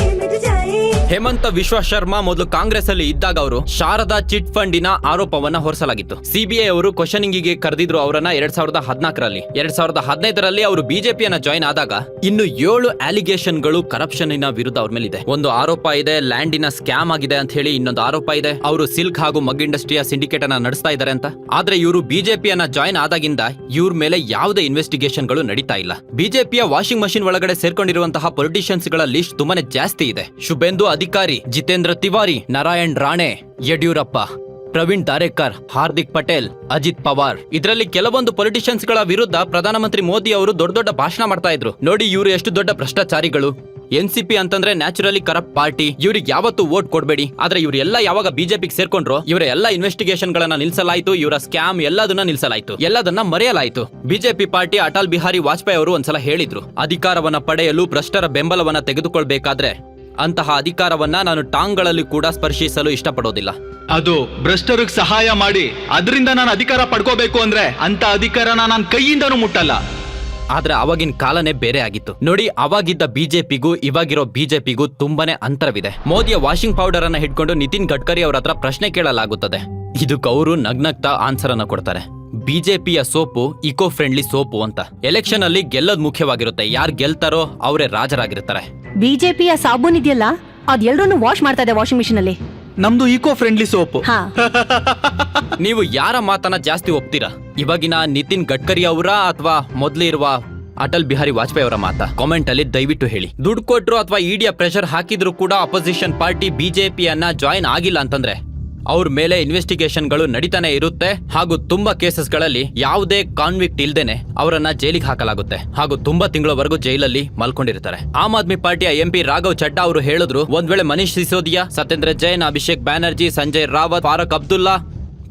ಹೇಮಂತ ವಿಶ್ವ ಶರ್ಮಾ ಮೊದಲು ಕಾಂಗ್ರೆಸ್ ಅಲ್ಲಿ ಇದ್ದಾಗ ಅವರು ಶಾರದಾ ಚಿಟ್ ಫಂಡಿನ ಆರೋಪವನ್ನ ಹೊರಿಸಲಾಗಿತ್ತು. ಸಿಬಿಐ ಅವರು ಕ್ವಶನಿಂಗ್ಗೆ ಕರೆದಿದ್ರು ಅವರನ್ನ ಎರಡ್ ಸಾವಿರದ ಹದಿನಾಲ್ಕರಲ್ಲಿ. ಎರಡ್ ಸಾವಿರದ ಹದಿನೈದರಲ್ಲಿ ಅವರು ಬಿಜೆಪಿಯನ್ನ ಜಾಯ್ನ್ ಆದಾಗ ಇನ್ನು ಏಳು ಅಲಿಗೇಷನ್ಗಳು ಕರಪ್ಷನ್ ವಿರುದ್ಧ ಅವ್ರ ಮೇಲೆ ಇದೆ ಒಂದು ಆರೋಪ ಇದೆ, ಲ್ಯಾಂಡಿನ ಸ್ಕ್ಯಾಮ್ ಆಗಿದೆ ಅಂತ ಹೇಳಿ ಇನ್ನೊಂದು ಆರೋಪ ಇದೆ. ಅವರು ಸಿಲ್ಕ್ ಹಾಗೂ ಮಗ್ ಇಂಡಸ್ಟ್ರಿಯ ಸಿಂಡಿಕೇಟ್ ಅನ್ನ ನಡೆಸ್ತಾ ಇದ್ದಾರೆ ಅಂತ. ಆದ್ರೆ ಇವರು ಬಿಜೆಪಿಯನ್ನ ಜಾಯ್ನ್ ಆದಾಗಿಂದ ಇವ್ರ ಮೇಲೆ ಯಾವುದೇ ಇನ್ವೆಸ್ಟಿಗೇಷನ್ಗಳು ನಡೀತಾ ಇಲ್ಲ. ಬಿಜೆಪಿಯ ವಾಷಿಂಗ್ ಮಷಿನ್ ಒಳಗಡೆ ಸೇರ್ಕೊಂಡಿರುವಂತಹ ಪೊಲಿಟಿಷಿಯನ್ಸ್ಗಳ ಲಿಸ್ಟ್ ತುಂಬಾನೇ ಜಾಸ್ತಿ ಇದೆ. ಶುಭೇಂದು ಅಧಿಕಾರಿ ಜಿತೇಂದ್ರ ತಿವಾರಿ, ನಾರಾಯಣ್ ರಾಣೆ, ಯಡಿಯೂರಪ್ಪ, ಪ್ರವೀಣ್ ದಾರೇಕರ್ ಹಾರ್ದಿಕ್ ಪಟೇಲ್, ಅಜಿತ್ ಪವಾರ್. ಇದರಲ್ಲಿ ಕೆಲವೊಂದು ಪೊಲಿಟಿಷಿಯನ್ಸ್ಗಳ ವಿರುದ್ಧ ಪ್ರಧಾನಮಂತ್ರಿ ಮೋದಿ ಅವರು ದೊಡ್ಡ ದೊಡ್ಡ ಭಾಷಣ ಮಾಡ್ತಾ ಇದ್ರು. ನೋಡಿ ಇವರು ಎಷ್ಟು ದೊಡ್ಡ ಭ್ರಷ್ಟಾಚಾರಿಗಳು. ಎನ್ ಅಂತಂದ್ರೆ ನ್ಯಾಚುರಲಿ ಕರಪ್ಟ್ ಪಾರ್ಟಿ. ಇವ್ರಿಗೆ ಯಾವತ್ತು ವೋಟ್ ಕೊಡಬೇಡಿ. ಆದ್ರೆ ಇವರೆಲ್ಲ ಯಾವಾಗ ಬಿಜೆಪಿಗೆ ಸೇರ್ಕೊಂಡ್ರು, ಇವರ ಎಲ್ಲ ಇನ್ವೆಸ್ಟಿಗೇಷನ್ ಗಳನ್ನ ನಿಲ್ಸಲಾಯ್ತು, ಇವರ ಸ್ಕ್ಯಾಮ್ ಎಲ್ಲದನ್ನ ನಿಲ್ಸಲಾಯ್ತು. ಎಲ್ಲದನ್ನ ಮರೆಯಲಾಯ್ತು. ಬಿಜೆಪಿ ಪಾರ್ಟಿ ಅಟಲ್ ಬಿಹಾರಿ ವಾಜಪೇಯಿ ಅವರು ಒಂದ್ಸಲ ಹೇಳಿದ್ರು, ಅಧಿಕಾರವನ್ನ ಪಡೆಯಲು ಭ್ರಷ್ಟರ ಬೆಂಬಲವನ್ನ ತೆಗೆದುಕೊಳ್ಬೇಕಾದ್ರೆ ಅಂತಹ ಅಧಿಕಾರವನ್ನ ನಾನು ಟಾಂಗ್ಗಳಲ್ಲಿ ಕೂಡ ಸ್ಪರ್ಶಿಸಲು ಇಷ್ಟಪಡೋದಿಲ್ಲ. ಅದು ಭ್ರಷ್ಟರಿಗೆ ಸಹಾಯ ಮಾಡಿ ಅದರಿಂದ ನಾನು ಅಧಿಕಾರ ಪಡ್ಕೋಬೇಕು ಅಂದ್ರೆ ಅಂತ ಅಧಿಕಾರನ ನಾನು ಕೈಯಿಂದನೂ ಮುಟ್ಟಲ್ಲ. ಆದ್ರೆ ಅವಾಗಿನ ಕಾಲನೇ ಬೇರೆ ಆಗಿತ್ತು. ನೋಡಿ ಅವಾಗಿದ್ದ ಬಿಜೆಪಿಗೂ ಇವಾಗಿರೋ ಬಿಜೆಪಿಗೂ ತುಂಬಾನೇ ಅಂತರವಿದೆ. ಮೋದಿಯ ವಾಷಿಂಗ್ ಪೌಡರ್ ಅನ್ನ ಹಿಡ್ಕೊಂಡು ನಿತಿನ್ ಗಡ್ಕರಿ ಅವರ ಹತ್ರ ಪ್ರಶ್ನೆ ಕೇಳಲಾಗುತ್ತದೆ. ಇದಕ್ಕೆ ಅವರು ನಗ್ನಗ್ತಾ ಆನ್ಸರ್ ಅನ್ನ ಕೊಡ್ತಾರೆ. ಬಿಜೆಪಿಯ ಸೋಪು ಇಕೋ ಫ್ರೆಂಡ್ಲಿ ಸೋಪು ಅಂತ. ಎಲೆಕ್ಷನ್ ಅಲ್ಲಿ ಗೆಲ್ಲೋದು ಮುಖ್ಯವಾಗಿರುತ್ತೆ. ಯಾರು ಗೆಲ್ತಾರೋ ಅವರೇ ರಾಜರಾಗಿರ್ತಾರೆ. ಬಿಜೆಪಿಯ ಸಾಬೂನ್ ಇದೆಯಲ್ಲ ಅದ್ ಎಲ್ರೂ ವಾಶ್ ಮಾಡ್ತಾ ಇದೆ ವಾಷಿಂಗ್ ಮಿಷಿನ್ ಅಲ್ಲಿ. ನಮ್ದು ಈಕೋ ಫ್ರೆಂಡ್ಲಿ ಸೋಪ್. ಹಾ. [LAUGHS] ನೀವು ಯಾರ ಮಾತನ್ನ ಜಾಸ್ತಿ ಒಪ್ತೀರಾ? ಇವಾಗಿನ ನಿತಿನ್ ಗಡ್ಕರಿ ಅವರ ಅಥವಾ ಮೊದ್ಲು ಇರುವ ಅಟಲ್ ಬಿಹಾರಿ ವಾಜಪೇಯಿ ಅವರ ಮಾತಾ? ಕಾಮೆಂಟ್ ಅಲ್ಲಿ ದಯವಿಟ್ಟು ಹೇಳಿ. ದುಡ್ಡು ಕೊಟ್ರು ಅಥವಾ ಇಡಿಯ ಪ್ರೆಷರ್ ಹಾಕಿದ್ರು ಕೂಡ ಅಪೋಸಿಷನ್ ಪಾರ್ಟಿ ಬಿಜೆಪಿಯನ್ನ ಜಾಯಿನ್ ಆಗಿಲ್ಲ ಅಂತಂದ್ರೆ? ಅವ್ರ ಮೇಲೆ ಇನ್ವೆಸ್ಟಿಗೇಷನ್ಗಳು ನಡೀತಾನೆ ಇರುತ್ತೆ ಹಾಗೂ ತುಂಬಾ ಕೇಸಸ್ಗಳಲ್ಲಿ ಯಾವುದೇ ಕಾನ್ವಿಕ್ಟ್ ಇಲ್ದೇನೆ ಅವರನ್ನ ಜೈಲಿಗೆ ಹಾಕಲಾಗುತ್ತೆ ಹಾಗೂ ತುಂಬಾ ತಿಂಗಳವರೆಗೂ ಜೈಲಲ್ಲಿ ಮಲ್ಕೊಂಡಿರ್ತಾರೆ. ಆಮ್ ಆದ್ಮಿ ಪಾರ್ಟಿಯ ಎಂಪಿ ರಾಘವ್ ಚಡ್ಡಾ ಅವರು ಹೇಳಿದ್ರು, ಒಂದ್ ವೇಳೆ ಮನೀಶ್ ಸಿಸೋದಿಯಾ, ಸತ್ಯೇಂದ್ರ ಜೈನ್, ಅಭಿಷೇಕ್ ಬ್ಯಾನರ್ಜಿ, ಸಂಜಯ್ ರಾವತ್, ಫಾರಕ್ ಅಬ್ದುಲ್ಲಾ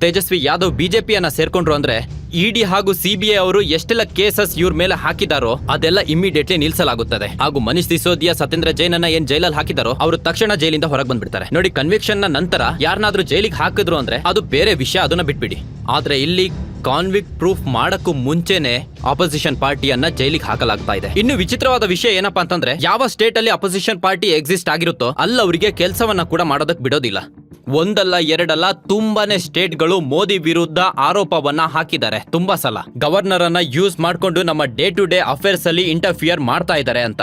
ತೇಜಸ್ವಿ ಯಾದವ್ ಬಿಜೆಪಿಯನ್ನ ಸೇರ್ಕೊಂಡ್ರು ಅಂದ್ರೆ ಇಡಿ ಹಾಗೂ ಸಿಬಿಐ ಅವರು ಎಷ್ಟೆಲ್ಲ ಕೇಸಸ್ ಇವ್ರ ಮೇಲೆ ಹಾಕಿದಾರೋ ಅದೆಲ್ಲ ಇಮಿಡಿಯೇಟ್ಲಿ ನಿಲ್ಸಲಾಗುತ್ತದೆ. ಹಾಗೂ ಮನೀಶ್ ಸಿಸೋದಿಯಾ ಸತೇಂದ್ರ ಜೈನ್ ಅನ್ನ ಏನ್ ಜೈಲಲ್ಲಿ ಹಾಕಿದಾರೋ ಅವರು ತಕ್ಷಣ ಜೈಲಿಂದ ಹೊರಗೆ ಬಂದ್ಬಿಡ್ತಾರೆ. ನೋಡಿ ಕನ್ವಿಕ್ಷನ್ನ ನಂತರ ಯಾರನ್ನಾದ್ರೂ ಜೈಲಿಗೆ ಹಾಕಿದ್ರು ಅಂದ್ರೆ ಅದು ಬೇರೆ ವಿಷಯ, ಅದನ್ನ ಬಿಟ್ಬಿಡಿ. ಆದ್ರೆ ಇಲ್ಲಿ ಕಾನ್ವಿಕ್ಟ್ ಪ್ರೂಫ್ ಮಾಡಕ್ಕೂ ಮುಂಚೆನೆ ಅಪೋಸಿಷನ್ ಪಾರ್ಟಿಯನ್ನ ಜೈಲಿಗೆ ಹಾಕಲಾಗ್ತಾ ಇದೆ. ಇನ್ನು ವಿಚಿತ್ರವಾದ ವಿಷಯ ಏನಪ್ಪಾ ಅಂತಂದ್ರೆ ಯಾವ ಸ್ಟೇಟ್ ಅಲ್ಲಿ ಅಪೋಸಿಷನ್ ಪಾರ್ಟಿ ಎಕ್ಸಿಸ್ಟ್ ಆಗಿರುತ್ತೋ ಅಲ್ಲಿ ಅವರಿಗೆ ಕೆಲಸವನ್ನ ಕೂಡ ಮಾಡೋದಕ್ಕೆ ಬಿಡೋದಿಲ್ಲ. ಒಂದಲ್ಲ ಎರಡಲ್ಲ ತುಂಬಾನೇ ಸ್ಟೇಟ್ಗಳು ಮೋದಿ ವಿರುದ್ಧ ಆರೋಪವನ್ನ ಹಾಕಿದ್ದಾರೆ. ತುಂಬಾ ಸಲ ಗವರ್ನರ್ ಅನ್ನ ಯೂಸ್ ಮಾಡಿಕೊಂಡು ನಮ್ಮ ಡೇ ಟು ಡೇ ಅಫೇರ್ಸ್ ಅಲ್ಲಿ ಇಂಟರ್ಫಿಯರ್ ಮಾಡ್ತಾ ಇದ್ದಾರೆ ಅಂತ.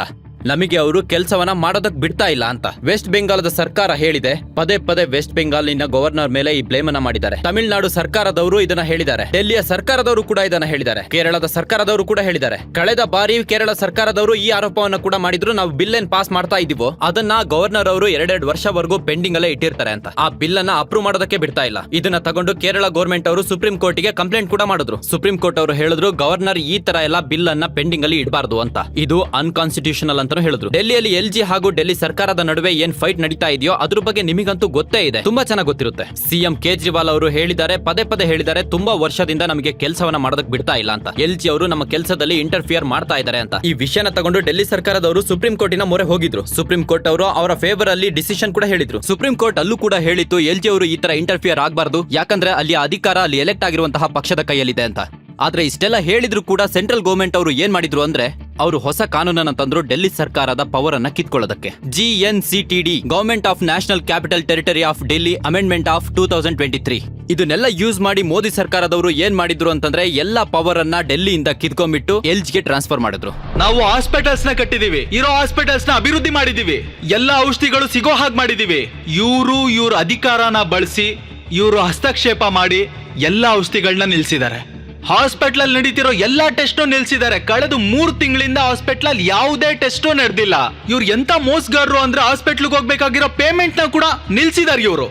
ನಮಗೆ ಅವರು ಕೆಲಸವನ್ನ ಮಾಡೋದಕ್ ಬಿಡ್ತಾ ಇಲ್ಲ ಅಂತ. ವೆಸ್ಟ್ ಬೆಂಗಾಲದ ಸರ್ಕಾರ ಹೇಳಿದೆ, ಪದೇ ಪದೇ ವೆಸ್ಟ್ ಬೆಂಗಾಲಿನ ಗವರ್ನರ್ ಮೇಲೆ ಈ ಬ್ಲೇಮ್ ಅನ್ನ ಮಾಡಿದ್ದಾರೆ. ತಮಿಳುನಾಡು ಸರ್ಕಾರದವರು ಇದನ್ನ ಹೇಳಿದ್ದಾರೆ. ಡೆಲ್ಲಿಯ ಸರ್ಕಾರದವರು ಕೂಡ ಇದನ್ನ ಹೇಳಿದ್ದಾರೆ. ಕೇರಳದ ಸರ್ಕಾರದವರು ಕೂಡ ಹೇಳಿದ್ದಾರೆ. ಕಳೆದ ಬಾರಿ ಕೇರಳ ಸರ್ಕಾರದವರು ಈ ಆರೋಪವನ್ನ ಕೂಡ ಮಾಡಿದ್ರು. ನಾವು ಬಿಲ್ ಏನ್ ಪಾಸ್ ಮಾಡ್ತಾ ಇದೀವೋ, ಅದನ್ನ ಗವರ್ನರ್ ಅವರು ಎರಡೆರಡು ವರ್ಷವರೆಗೂ ಪೆಂಡಿಂಗ್ ಅಲ್ಲೇ ಇಟ್ಟಿರ್ತಾರೆ ಅಂತ. ಆ ಬಿಲ್ ಅನ್ನ ಅಪ್ರೂವ್ ಮಾಡೋದಕ್ಕೆ ಬಿಡ್ತಾ ಇಲ್ಲ. ಇದನ್ನ ತಗೊಂಡು ಕೇರಳ ಗೌರ್ಮೆಂಟ್ ಅವರು ಸುಪ್ರೀಂ ಕೋರ್ಟ್ಗೆ ಕಂಪ್ಲೇಂಟ್ ಕೂಡ ಮಾಡಿದ್ರು. ಸುಪ್ರೀಂ ಕೋರ್ಟ್ ಅವರು ಹೇಳಿದ್ರು ಗವರ್ನರ್ ಈ ತರ ಎಲ್ಲ ಬಿಲ್ ಅನ್ನ ಪೆಂಡಿಂಗ್ ಅಲ್ಲಿ ಇಡಬಾರ್ದು ಅಂತ. ಇದು ಅನ್ಕಾನ್ಸ್ಟಿಟ್ಯೂಷನಲ್ ಹೇಳಿದ್ರು. ಡೆಲ್ಲಿಯಲ್ಲಿ ಎಲ್ ಜಿ ಹಾಗೂ ಡೆಲ್ಲಿ ಸರ್ಕಾರದ ನಡುವೆ ಏನ್ ಫೈಟ್ ನಡೀತಾ ಇದೆಯೋ ಅದ್ರ ಬಗ್ಗೆ ನಿಮಗಂತೂ ಗೊತ್ತೇ ಇದೆ. ತುಂಬಾ ಚೆನ್ನಾಗಿ ಗೊತ್ತಿರುತ್ತೆ. ಸಿಎಂ ಕೇಜ್ರಿವಾಲ್ ಅವರು ಹೇಳಿದ್ದಾರೆ, ಪದೇ ಪದೇ ಹೇಳಿದ್ದಾರೆ, ತುಂಬಾ ವರ್ಷದಿಂದ ನಮಗೆ ಕೆಲಸವನ್ನ ಮಾಡೋದಕ್ಕೆ ಬಿಡ್ತಾ ಇಲ್ಲ ಅಂತ. ಎಲ್ ಜಿ ಅವರು ನಮ್ಮ ಕೆಲಸದಲ್ಲಿ ಇಂಟರ್ಫಿಯರ್ ಮಾಡ್ತಾ ಇದ್ದಾರೆ ಅಂತ. ಈ ವಿಷಯನ ತಗೊಂಡು ಡೆಲ್ಲಿ ಸರ್ಕಾರದವರು ಸುಪ್ರೀಂ ಕೋರ್ಟಿನ ಮೊರೆ ಹೋಗಿದ್ರು. ಸುಪ್ರೀಂ ಕೋರ್ಟ್ ಅವರು ಅವರ ಫೇವರ್ ಅಲ್ಲಿ ಡಿಸಿಷನ್ ಕೂಡ ಹೇಳಿದ್ರು. ಸುಪ್ರೀಂ ಕೋರ್ಟ್ ಅಲ್ಲೂ ಕೂಡ ಹೇಳಿತ್ತು, ಎಲ್ ಜಿ ಅವರು ಈ ತರ ಇಂಟರ್ಫಿಯರ್ ಆಗಬಾರ್ದು. ಯಾಕಂದ್ರೆ ಅಲ್ಲಿ ಅಧಿಕಾರ, ಅಲ್ಲಿ ಎಲೆಕ್ಟ್ ಆಗಿರುವಂತಹ ಪಕ್ಷದ ಕೈಯಲ್ಲಿದೆ ಅಂತ. ಆದ್ರೆ ಇಷ್ಟೆಲ್ಲ ಹೇಳಿದ್ರು ಕೂಡ ಸೆಂಟ್ರಲ್ ಗೌರ್ಮೆಂಟ್ ಅವರು ಏನ್ ಮಾಡಿದ್ರು ಅಂದ್ರೆ ಅವರು ಹೊಸ ಕಾನೂನನ್ನ ತಂದ್ರು ಡೆಲ್ಲಿ ಸರ್ಕಾರದ ಪವರ್ ಅನ್ನ ಕಿತ್ಕೊಳ್ಳೋದಕ್ಕೆ. G N C T D government of national capital territory of Delhi amendment of two thousand twenty three ಇದನ್ನೆಲ್ಲ ಯೂಸ್ ಮಾಡಿ ಮೋದಿ ಸರ್ಕಾರದವರು ಏನ್ ಮಾಡಿದ್ರು ಅಂತಂದ್ರೆ ಎಲ್ಲಾ ಪವರ್ ಅನ್ನ ಡೆಲ್ಲಿಯಿಂದ ಕಿತ್ಕೊಂಡ್ಬಿಟ್ಟು ಎಲ್ಜ್ಗೆ ಟ್ರಾನ್ಸ್ಫರ್ ಮಾಡಿದ್ರು. ನಾವು ಹಾಸ್ಪಿಟಲ್ಸ್ನ ಕಟ್ಟಿದೀವಿ. ಇರೋ ಹಾಸ್ಪಿಟಲ್ಸ್ನ ಅಭಿವೃದ್ಧಿ ಮಾಡಿದೀವಿ. ಎಲ್ಲಾ ಔಷಧಿಗಳು ಸಿಗೋ ಹಾಗೆ ಮಾಡಿದೀವಿ. ಇವರು ಇವ್ರ ಅಧಿಕಾರನ ಬಳಸಿ, ಇವರು ಹಸ್ತಕ್ಷೇಪ ಮಾಡಿ ಎಲ್ಲಾ ಔಷಧಿಗಳನ್ನ ನಿಲ್ಸಿದ್ದಾರೆ. ಹಾಸ್ಪಿಟಲ್ ಅಲ್ಲಿ ನಡೀತಿರೋ ಎಲ್ಲಾ ಟೆಸ್ಟು ನಿಲ್ಸಿದ್ದಾರೆ. ಕಳೆದ ಮೂರು ತಿಂಗಳಿಂದ ಹಾಸ್ಪಿಟಲ್ ಅಲ್ಲಿ ಯಾವುದೇ ಟೆಸ್ಟ್ ನಡೆದಿಲ್ಲ. ಇವ್ರು ಎಂತ ಮೋಸ್ಗಾರರು ಅಂದ್ರೆ ಹಾಸ್ಪಿಟ್ಲ್ಗೆ ಹೋಗ್ಬೇಕಾಗಿರೋ ಪೇಮೆಂಟ್ನ ಕೂಡ ನಿಲ್ಸಿದಾರೆ ಇವರು.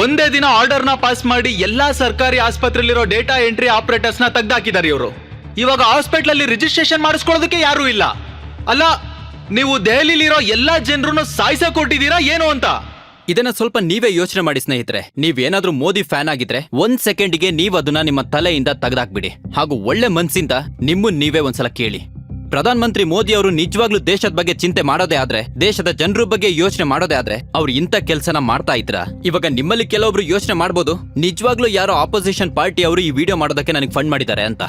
ಒಂದೇ ದಿನ ಆರ್ಡರ್ನ ಪಾಸ್ ಮಾಡಿ ಎಲ್ಲಾ ಸರ್ಕಾರಿ ಆಸ್ಪತ್ರೆಯಲ್ಲಿರೋ ಡೇಟಾ ಎಂಟ್ರಿ ಆಪರೇಟರ್ಸ್ನ ತೆಗ್ದಾಕಿದ್ದಾರೆ ಇವರು. ಇವಾಗ ಹಾಸ್ಪಿಟಲ್ ಅಲ್ಲಿ ರಿಜಿಸ್ಟ್ರೇಷನ್ ಮಾಡಿಸ್ಕೊಳ್ಳೋದಕ್ಕೆ ಯಾರು ಇಲ್ಲ. ಅಲ್ಲ, ನೀವು ದೆಹಲಿಲಿರೋ ಎಲ್ಲಾ ಜನರನ್ನು ಸಾಯಿಸ ಕೊಟ್ಟಿದ್ದೀರಾ ಏನು ಅಂತ? ಇದನ್ನ ಸ್ವಲ್ಪ ನೀವೇ ಯೋಚನೆ ಮಾಡಿ ಸ್ನೇಹಿತರೆ. ನೀವೇನಾದ್ರೂ ಮೋದಿ ಫ್ಯಾನ್ ಆಗಿದ್ರೆ ಒಂದ್ ಸೆಕೆಂಡ್ಗೆ ನೀವು ಅದನ್ನ ನಿಮ್ಮ ತಲೆಯಿಂದ ತೆಗೆದಾಕ್ಬಿಡಿ. ಹಾಗೂ ಒಳ್ಳೆ ಮನ್ಸಿಂದ ನಿಮ್ಮನ್ ನೀವೇ ಒಂದ್ಸಲ ಕೇಳಿ. ಪ್ರಧಾನ ಮಂತ್ರಿ ಮೋದಿ ಅವರು ನಿಜವಾಗ್ಲೂ ದೇಶದ ಬಗ್ಗೆ ಚಿಂತೆ ಮಾಡೋದೇ ಆದ್ರೆ, ದೇಶದ ಜನರ ಬಗ್ಗೆ ಯೋಚನೆ ಮಾಡೋದೇ ಆದ್ರೆ ಅವ್ರು ಇಂಥ ಕೆಲಸನ ಮಾಡ್ತಾ ಇದ್ರ? ಇವಾಗ ನಿಮ್ಮಲ್ಲಿ ಕೆಲವೊಬ್ರು ಯೋಚನೆ ಮಾಡ್ಬೋದು, ನಿಜವಾಗ್ಲೂ ಯಾರೋ ಆಪೋಸಿಷನ್ ಪಾರ್ಟಿ ಅವರು ಈ ವಿಡಿಯೋ ಮಾಡೋದಕ್ಕೆ ನನಗೆ ಫಂಡ್ ಮಾಡಿದ್ದಾರೆ ಅಂತ.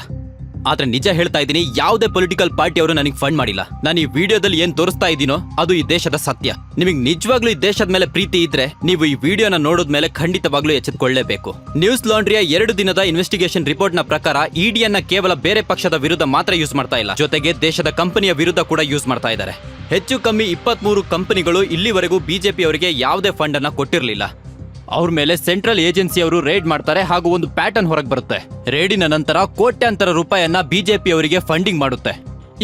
ಆದ್ರೆ ನಿಜ ಹೇಳ್ತಾ ಇದ್ದೀನಿ, ಯಾವುದೇ ಪೊಲಿಟಿಕಲ್ ಪಾರ್ಟಿ ಅವರು ನನಗೆ ಫಂಡ್ ಮಾಡಿಲ್ಲ. ನಾನು ಈ ವಿಡಿಯೋದಲ್ಲಿ ಏನ್ ತೋರಿಸ್ತಾ ಇದ್ದೀನೋ, ಅದು ಈ ದೇಶದ ಸತ್ಯ. ನಿಮಗೆ ನಿಜವಾಗ್ಲೂ ಈ ದೇಶದ ಮೇಲೆ ಪ್ರೀತಿ ಇದ್ರೆ, ನೀವು ಈ ವಿಡಿಯೋನ ನೋಡಿದ್ಮೇಲೆ ಖಂಡಿತವಾಗ್ಲೂ ಎಚ್ಚೆತ್ಕೊಳ್ಳೇಬೇಕು ನ್ಯೂಸ್ ಲಾಂಡ್ರಿಯ ಎರಡು ದಿನದ ಇನ್ವೆಸ್ಟಿಗೇಷನ್ ರಿಪೋರ್ಟ್ನ ಪ್ರಕಾರ ಇಡಿಯನ್ನ ಕೇವಲ ಬೇರೆ ಪಕ್ಷದ ವಿರುದ್ಧ ಮಾತ್ರ ಯೂಸ್ ಮಾಡ್ತಾ ಇಲ್ಲ. ಜೊತೆಗೆ ದೇಶದ ಕಂಪನಿಯ ವಿರುದ್ಧ ಕೂಡ ಯೂಸ್ ಮಾಡ್ತಾ ಇದ್ದಾರೆ. ಹೆಚ್ಚು ಕಮ್ಮಿ ಇಪ್ಪತ್ಮೂರು ಕಂಪನಿಗಳು ಇಲ್ಲಿವರೆಗೂ ಬಿಜೆಪಿ ಅವರಿಗೆ ಯಾವುದೇ ಫಂಡ್ ಅನ್ನ ಕೊಟ್ಟಿರಲಿಲ್ಲ. ಅವ್ರ ಮೇಲೆ ಸೆಂಟ್ರಲ್ ಏಜೆನ್ಸಿ ಅವರು ರೇಡ್ ಮಾಡ್ತಾರೆ ಹಾಗೂ ಒಂದು ಪ್ಯಾಟರ್ನ್ ಹೊರಗೆ ಬರುತ್ತೆ. ರೇಡಿನ ನಂತರ ಕೋಟ್ಯಾಂತರ ರೂಪಾಯಿಯನ್ನ ಬಿಜೆಪಿ ಅವರಿಗೆ ಫಂಡಿಂಗ್ ಮಾಡುತ್ತೆ.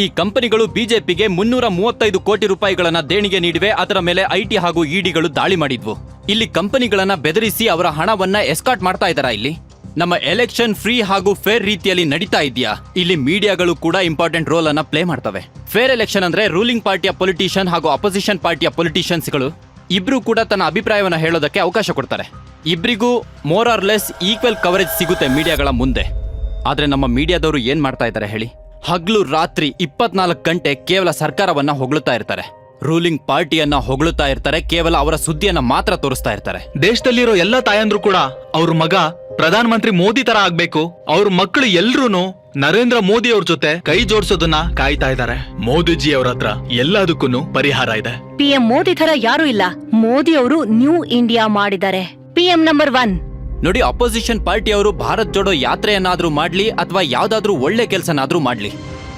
ಈ ಕಂಪನಿಗಳು ಬಿಜೆಪಿಗೆ ಮುನ್ನೂರ ಮೂವತ್ತೈದು ಕೋಟಿ ರೂಪಾಯಿಗಳನ್ನ ದೇಣಿಗೆ ನೀಡಿವೆ, ಅದರ ಮೇಲೆ ಐಟಿ ಹಾಗೂ ಇಡಿಗಳು ದಾಳಿ ಮಾಡಿದ್ವು. ಇಲ್ಲಿ ಕಂಪನಿಗಳನ್ನ ಬೆದರಿಸಿ ಅವರ ಹಣವನ್ನ ಎಸ್ಕಾಟ್ ಮಾಡ್ತಾ ಇದ್ದಾರಾ ಇಲ್ಲಿ? ನಮ್ಮ ಎಲೆಕ್ಷನ್ ಫ್ರೀ ಹಾಗೂ ಫೇರ್ ರೀತಿಯಲ್ಲಿ ನಡೀತಾ ಇದೆಯಾ ಇಲ್ಲಿ ಮೀಡಿಯಾಗಳು ಕೂಡ ಇಂಪಾರ್ಟೆಂಟ್ ರೋಲ್ ಅನ್ನ ಪ್ಲೇ ಮಾಡ್ತವೆ. ಫೇರ್ ಎಲೆಕ್ಷನ್ ಅಂದ್ರೆ ರೂಲಿಂಗ್ ಪಾರ್ಟಿಯ ಪೊಲಿಟಿಷಿಯನ್ ಹಾಗೂ ಅಪೋಸಿಷನ್ ಪಾರ್ಟಿಯ ಪೊಲಿಟಿಷಿಯನ್ಸ್ಗಳು ಇಬ್ರು ಕೂಡ ತನ್ನ ಅಭಿಪ್ರಾಯವನ್ನು ಹೇಳೋದಕ್ಕೆ ಅವಕಾಶ ಕೊಡ್ತಾರೆ. ಇಬ್ರಿಗೂ more or less equal coverage ಸಿಗುತ್ತೆ ಮೀಡಿಯಾಗಳ ಮುಂದೆ. ಆದರೆ ನಮ್ಮ ಮೀಡಿಯಾದವರು ಏನು ಮಾಡ್ತಾ ಇದ್ದಾರೆ ಹೇಳಿ? ಹಗ್ಲು ರಾತ್ರಿ ಇಪ್ಪತ್ನಾಲ್ಕು ಗಂಟೆ ಕೇವಲ ಸರ್ಕಾರವನ್ನ ಹೊಗಳುತ್ತಾ ಇರ್ತಾರೆ. ರೂಲಿಂಗ್ ಪಾರ್ಟಿಯನ್ನ ಹೊಗಳುತ್ತಾ ಇರ್ತಾರೆ, ಕೇವಲ ಅವರ ಸುದ್ದಿಯನ್ನ ಮಾತ್ರ ತೋರಿಸ್ತಾ ಇರ್ತಾರೆ. ದೇಶದಲ್ಲಿರೋ ಎಲ್ಲ ತಾಯಂದ್ರು ಕೂಡ ಅವ್ರ ಮಗ ಪ್ರಧಾನಮಂತ್ರಿ ಮೋದಿ ತರ ಆಗ್ಬೇಕು. ಅವ್ರ ಮಕ್ಕಳು ಎಲ್ರೂನು ನರೇಂದ್ರ ಮೋದಿ ಅವ್ರ ಜೊತೆ ಕೈ ಜೋಡಿಸೋದನ್ನ ಕಾಯ್ತಾ ಇದ್ದಾರೆ. ಮೋದಿಜಿ ಅವ್ರ ಹತ್ರ ಎಲ್ಲದಕ್ಕೂ ಪರಿಹಾರ ಇದೆ. ಪಿಎಂ ಮೋದಿ ತರ ಯಾರು ಇಲ್ಲ. ಮೋದಿ ಅವರು ನ್ಯೂ ಇಂಡಿಯಾ ಮಾಡಿದ್ದಾರೆ. PM number one. ನೋಡಿ ಅಪೋಸಿಷನ್ ಪಾರ್ಟಿಯವರು ಭಾರತ್ ಜೋಡೋ ಯಾತ್ರೆಯನ್ನಾದ್ರೂ ಮಾಡ್ಲಿ ಅಥವಾ ಯಾವ್ದಾದ್ರೂ ಒಳ್ಳೆ ಕೆಲಸನಾದ್ರೂ ಮಾಡ್ಲಿ.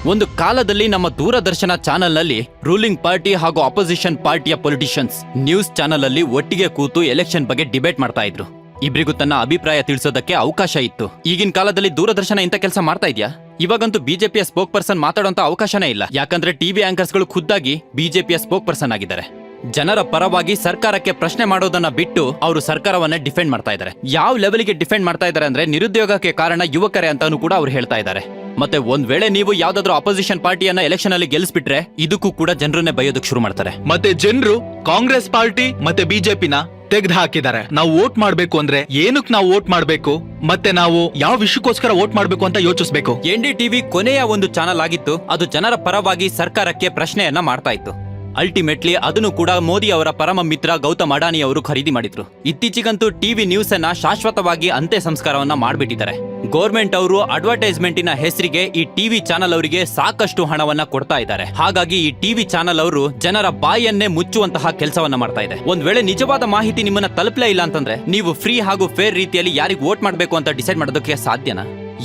ಒಂದು ಕಾಲದಲ್ಲಿ ನಮ್ಮ ದೂರದರ್ಶನ ಚಾನೆಲ್ನಲ್ಲಿ ರೂಲಿಂಗ್ ಪಾರ್ಟಿ ಹಾಗೂ ಅಪೋಸಿಷನ್ ಪಾರ್ಟಿಯ ಪೊಲಿಟಿಷಿಯನ್ಸ್ ನ್ಯೂಸ್ ಚಾನೆಲ್ ಅಲ್ಲಿ ಒಟ್ಟಿಗೆ ಕೂತು ಎಲೆಕ್ಷನ್ ಬಗ್ಗೆ ಡಿಬೇಟ್ ಮಾಡ್ತಾ ಇದ್ರು. ಇಬ್ರಿಗೂ ತನ್ನ ಅಭಿಪ್ರಾಯ ತಿಳಿಸೋದಕ್ಕೆ ಅವಕಾಶ ಇತ್ತು. ಈಗಿನ ಕಾಲದಲ್ಲಿ ದೂರದರ್ಶನ ಇಂಥ ಕೆಲಸ ಮಾಡ್ತಾ ಇದೆಯಾ? ಇವಾಗಂತೂ ಬಿಜೆಪಿಯ ಸ್ಪೋಕ್ ಪರ್ಸನ್ ಮಾತಾಡುವಂತ ಅವಕಾಶನೇ ಇಲ್ಲ. ಯಾಕಂದ್ರೆ ಟಿವಿ ಆಂಕರ್ಸ್ಗಳು ಖುದ್ದಾಗಿ ಬಿಜೆಪಿಯ ಸ್ಪೋಕ್ ಪರ್ಸನ್ ಆಗಿದ್ದಾರೆ. ಜನರ ಪರವಾಗಿ ಸರ್ಕಾರಕ್ಕೆ ಪ್ರಶ್ನೆ ಮಾಡೋದನ್ನ ಬಿಟ್ಟು ಅವರು ಸರ್ಕಾರವನ್ನ ಡಿಫೆಂಡ್ ಮಾಡ್ತಾ ಇದ್ದಾರೆ. ಯಾವ ಲೆವೆಲ್ಗೆ ಡಿಫೆಂಡ್ ಮಾಡ್ತಾ ಇದ್ದಾರೆ ಅಂದ್ರೆ ನಿರುದ್ಯೋಗಕ್ಕೆ ಕಾರಣ ಯುವಕರೇ ಅಂತಾನು ಕೂಡ ಅವ್ರು ಹೇಳ್ತಾ ಇದ್ದಾರೆ. ಮತ್ತೆ ಒಂದ್ ವೇಳೆ ನೀವು ಯಾವ್ದಾದ್ರು ಅಪೋಸಿಷನ್ ಪಾರ್ಟಿಯನ್ನ ಎಲೆಕ್ಷನ್ ಅಲ್ಲಿ ಗೆಲ್ಸ್ಬಿಟ್ರೆ ಇದಕ್ಕೂ ಕೂಡ ಜನರನ್ನೇ ಬಯೋದಕ್ಕೆ ಶುರು ಮಾಡ್ತಾರೆ. ಮತ್ತೆ ಜನರು ಕಾಂಗ್ರೆಸ್ ಪಾರ್ಟಿ ಮತ್ತೆ ಬಿಜೆಪಿನ? ತೆಗ್ದು ಹಾಕಿದ್ದಾರೆ ನಾವು ವೋಟ್ ಮಾಡ್ಬೇಕು ಅಂದ್ರೆ ಏನಕ್ಕೆ ನಾವು ವೋಟ್ ಮಾಡ್ಬೇಕು? ಮತ್ತೆ ನಾವು ಯಾವ ವಿಷಯಕ್ಕೋಸ್ಕರ ವೋಟ್ ಮಾಡ್ಬೇಕು ಅಂತ ಯೋಚಿಸ್ಬೇಕು? ಎನ್ ಡಿ ಟಿವಿ ಕೊನೆಯ ಒಂದು ಚಾನಲ್ ಆಗಿತ್ತು. ಅದು ಜನರ ಪರವಾಗಿ ಸರ್ಕಾರಕ್ಕೆ ಪ್ರಶ್ನೆಯನ್ನ ಮಾಡ್ತಾ ಇತ್ತು. ಅಲ್ಟಿಮೇಟ್ಲಿ ಅದನ್ನು ಕೂಡ ಮೋದಿ ಅವರ ಪರಮ ಮಿತ್ರ ಗೌತಮ್ ಅಡಾನಿ ಅವರು ಖರೀದಿ ಮಾಡಿದ್ರು. ಇತ್ತೀಚೆಗಂತೂ ಟಿವಿ ನ್ಯೂಸ್ ಅನ್ನ ಶಾಶ್ವತವಾಗಿ ಅಂತ್ಯ ಸಂಸ್ಕಾರವನ್ನ ಮಾಡಿಬಿಟ್ಟಿದ್ದಾರೆ. ಗೌರ್ಮೆಂಟ್ ಅವರು ಅಡ್ವರ್ಟೈಸ್ಮೆಂಟಿನ ಹೆಸರಿಗೆ ಈ ಟಿವಿ ಚಾನಲ್ ಅವರಿಗೆ ಸಾಕಷ್ಟು ಹಣವನ್ನ ಕೊಡ್ತಾ ಇದ್ದಾರೆ. ಹಾಗಾಗಿ ಈ ಟಿವಿ ಚಾನಲ್ ಅವರು ಜನರ ಬಾಯಿಯನ್ನೇ ಮುಚ್ಚುವಂತಹ ಕೆಲಸವನ್ನ ಮಾಡ್ತಾ ಇದೆ. ಒಂದ್ ವೇಳೆ ನಿಜವಾದ ಮಾಹಿತಿ ನಿಮ್ಮನ್ನ ತಲುಪಲೇ ಇಲ್ಲ ಅಂತಂದ್ರೆ, ನೀವು ಫ್ರೀ ಹಾಗೂ ಫೇರ್ ರೀತಿಯಲ್ಲಿ ಯಾರಿಗೆ ವೋಟ್ ಮಾಡಬೇಕು ಅಂತ ಡಿಸೈಡ್ ಮಾಡೋದಕ್ಕೆ ಸಾಧ್ಯನಾ?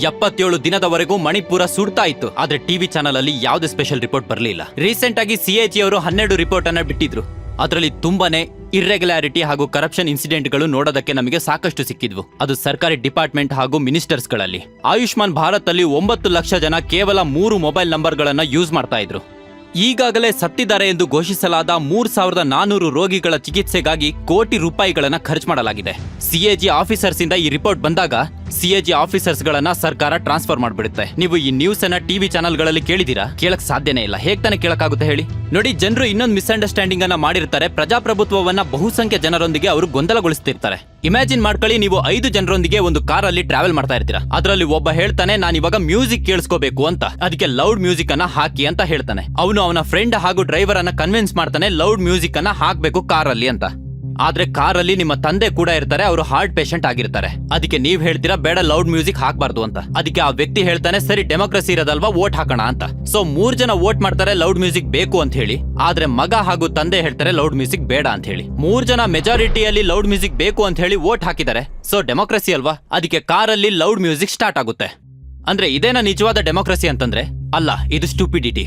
ಎಪ್ಪತ್ತೇಳು ದಿನದವರೆಗೂ ಮಣಿಪುರ ಸುಡ್ತಾ ಇತ್ತು ಆದ್ರೆ ಟಿವಿ ಚಾನಲ್ ಅಲ್ಲಿ ಯಾವುದೇ ಸ್ಪೆಷಲ್ ರಿಪೋರ್ಟ್ ಬರಲಿಲ್ಲ. ರೀಸೆಂಟ್ ಆಗಿ ಸಿಎಜಿ ಅವರು ಹನ್ನೆರಡು ರಿಪೋರ್ಟ್ ಅನ್ನ ಬಿಟ್ಟಿದ್ರು. ಅದರಲ್ಲಿ ತುಂಬಾನೇ ಇರ್ರೆಗ್ಯುಲಾರಿಟಿ ಹಾಗೂ ಕರಪ್ಷನ್ ಇನ್ಸಿಡೆಂಟ್ಗಳು ನೋಡೋದಕ್ಕೆ ನಮಗೆ ಸಾಕಷ್ಟು ಸಿಕ್ಕಿದ್ವು. ಅದು ಸರ್ಕಾರಿ ಡಿಪಾರ್ಟ್ಮೆಂಟ್ ಹಾಗೂ ಮಿನಿಸ್ಟರ್ಸ್ಗಳಲ್ಲಿ. ಆಯುಷ್ಮಾನ್ ಭಾರತ್ ಅಲ್ಲಿ ಒಂಬತ್ತು ಲಕ್ಷ ಜನ ಕೇವಲ ಮೂರು ಮೊಬೈಲ್ ನಂಬರ್ಗಳನ್ನು ಯೂಸ್ ಮಾಡ್ತಾ ಇದ್ರು. ಈಗಾಗಲೇ ಸತ್ತಿದ್ದಾರೆ ಎಂದು ಘೋಷಿಸಲಾದ ಮೂರ್ ಸಾವಿರದ ನಾನೂರು ರೋಗಿಗಳ ಚಿಕಿತ್ಸೆಗಾಗಿ ಕೋಟಿ ರೂಪಾಯಿಗಳನ್ನು ಖರ್ಚು ಮಾಡಲಾಗಿದೆ. ಸಿಎಜಿ ಆಫೀಸರ್ಸ್ ಇಂದ ಈ ರಿಪೋರ್ಟ್ ಬಂದಾಗ ಸಿಎಜಿ ಆಫೀಸರ್ಸ್ ಗಳನ್ನ ಸರ್ಕಾರ ಟ್ರಾನ್ಸ್ಫರ್ ಮಾಡ್ಬಿಡುತ್ತೆ. ನೀವು ಈ ನ್ಯೂಸ್ ಅನ್ನ ಟಿವಿ ಚಾನಲ್ಗಳಲ್ಲಿ ಕೇಳಿದಿರಾ? ಕೇಳಕ್ ಸಾಧ್ಯನೇ ಇಲ್ಲ. ಹೇಗ್ ತಾನೇ ಕೇಳಕ್ಕಾಗುತ್ತೆ ಹೇಳಿ? ನೋಡಿ, ಜನರು ಇನ್ನೊಂದು ಮಿಸ್ಅಂಡರ್ಸ್ಟ್ಯಾಂಡಿಂಗ್ ಅನ್ನ ಮಾಡಿರ್ತಾರೆ. ಪ್ರಜಾಪ್ರಭುತ್ವವನ್ನ ಬಹುಸಂಖ್ಯೆ ಜನರೊಂದಿಗೆ ಅವರು ಗೊಂದಲಗೊಳಿಸ್ತಿರ್ತಾರೆ. ಇಮ್ಯಾಜಿನ್ ಮಾಡ್ಕೊಳ್ಳಿ, ನೀವು ಐದು ಜನರೊಂದಿಗೆ ಒಂದು ಕಾರಲ್ಲಿ ಟ್ರಾವೆಲ್ ಮಾಡ್ತಾ ಇರ್ತೀರಾ? ಅದರಲ್ಲಿ ಒಬ್ಬ ಹೇಳ್ತಾನೆ, ನಾನು ಇವಾಗ ಮ್ಯೂಸಿಕ್ ಕೇಳಿಸ್ಕೋಬೇಕು ಅಂತ. ಅದಕ್ಕೆ ಲೌಡ್ ಮ್ಯೂಸಿಕ್ ಅನ್ನ ಹಾಕಿ ಅಂತ ಹೇಳ್ತಾನೆ. ಅವನು ಅವನ ಫ್ರೆಂಡ್ ಹಾಗೂ ಡ್ರೈವರ್ ಅನ್ನ ಕನ್ವಿನ್ಸ್ ಮಾಡ್ತಾನೆ ಲೌಡ್ ಮ್ಯೂಸಿಕ್ ಅನ್ನ ಹಾಕ್ಬೇಕು ಕಾರಲ್ಲಿ ಅಂತ. ಆದ್ರೆ ಕಾರಲ್ಲಿ ನಿಮ್ಮ ತಂದೆ ಕೂಡ ಇರ್ತಾರೆ, ಅವರು ಹಾರ್ಟ್ ಪೇಷಂಟ್ ಆಗಿರ್ತಾರೆ. ಅದಕ್ಕೆ ನೀವ್ ಹೇಳ್ತೀರಾ, ಬೇಡ, ಲೌಡ್ ಮ್ಯೂಸಿಕ್ ಹಾಕಬಾರ್ದು ಅಂತ. ಅದಕ್ಕೆ ಆ ವ್ಯಕ್ತಿ ಹೇಳ್ತಾನೆ, ಸರಿ, ಡೆಮೋಕ್ರಸಿ ಇರೋದಲ್ವಾ, ವೋಟ್ ಹಾಕೋಣ ಅಂತ. ಸೊ ಮೂರ್ ಜನ ವೋಟ್ ಮಾಡ್ತಾರೆ, ಲೌಡ್ ಮ್ಯೂಸಿಕ್ ಬೇಕು ಅಂತ ಹೇಳಿ. ಆದ್ರೆ ಮಗ ಹಾಗೂ ತಂದೆ ಹೇಳ್ತಾರೆ, ಲೌಡ್ ಮ್ಯೂಸಿಕ್ ಬೇಡ ಅಂತ ಹೇಳಿ. ಮೂರ್ ಜನ ಮೆಜಾರಿಟಿಯಲ್ಲಿ ಲೌಡ್ ಮ್ಯೂಸಿಕ್ ಬೇಕು ಅಂತ ಹೇಳಿ ವೋಟ್ ಹಾಕಿದ್ದಾರೆ. ಸೊ ಡೆಮೋಕ್ರಸಿ ಅಲ್ವಾ? ಅದಕ್ಕೆ ಕಾರಲ್ಲಿ ಲೌಡ್ ಮ್ಯೂಸಿಕ್ ಸ್ಟಾರ್ಟ್ ಆಗುತ್ತೆ. ಅಂದ್ರೆ ಇದೇನ ನಿಜವಾದ ಡೆಮೋಕ್ರಸಿ ಅಂತಂದ್ರೆ? ಅಲ್ಲ, ಇದು ಸ್ಟೂಪಿಡಿಟಿ.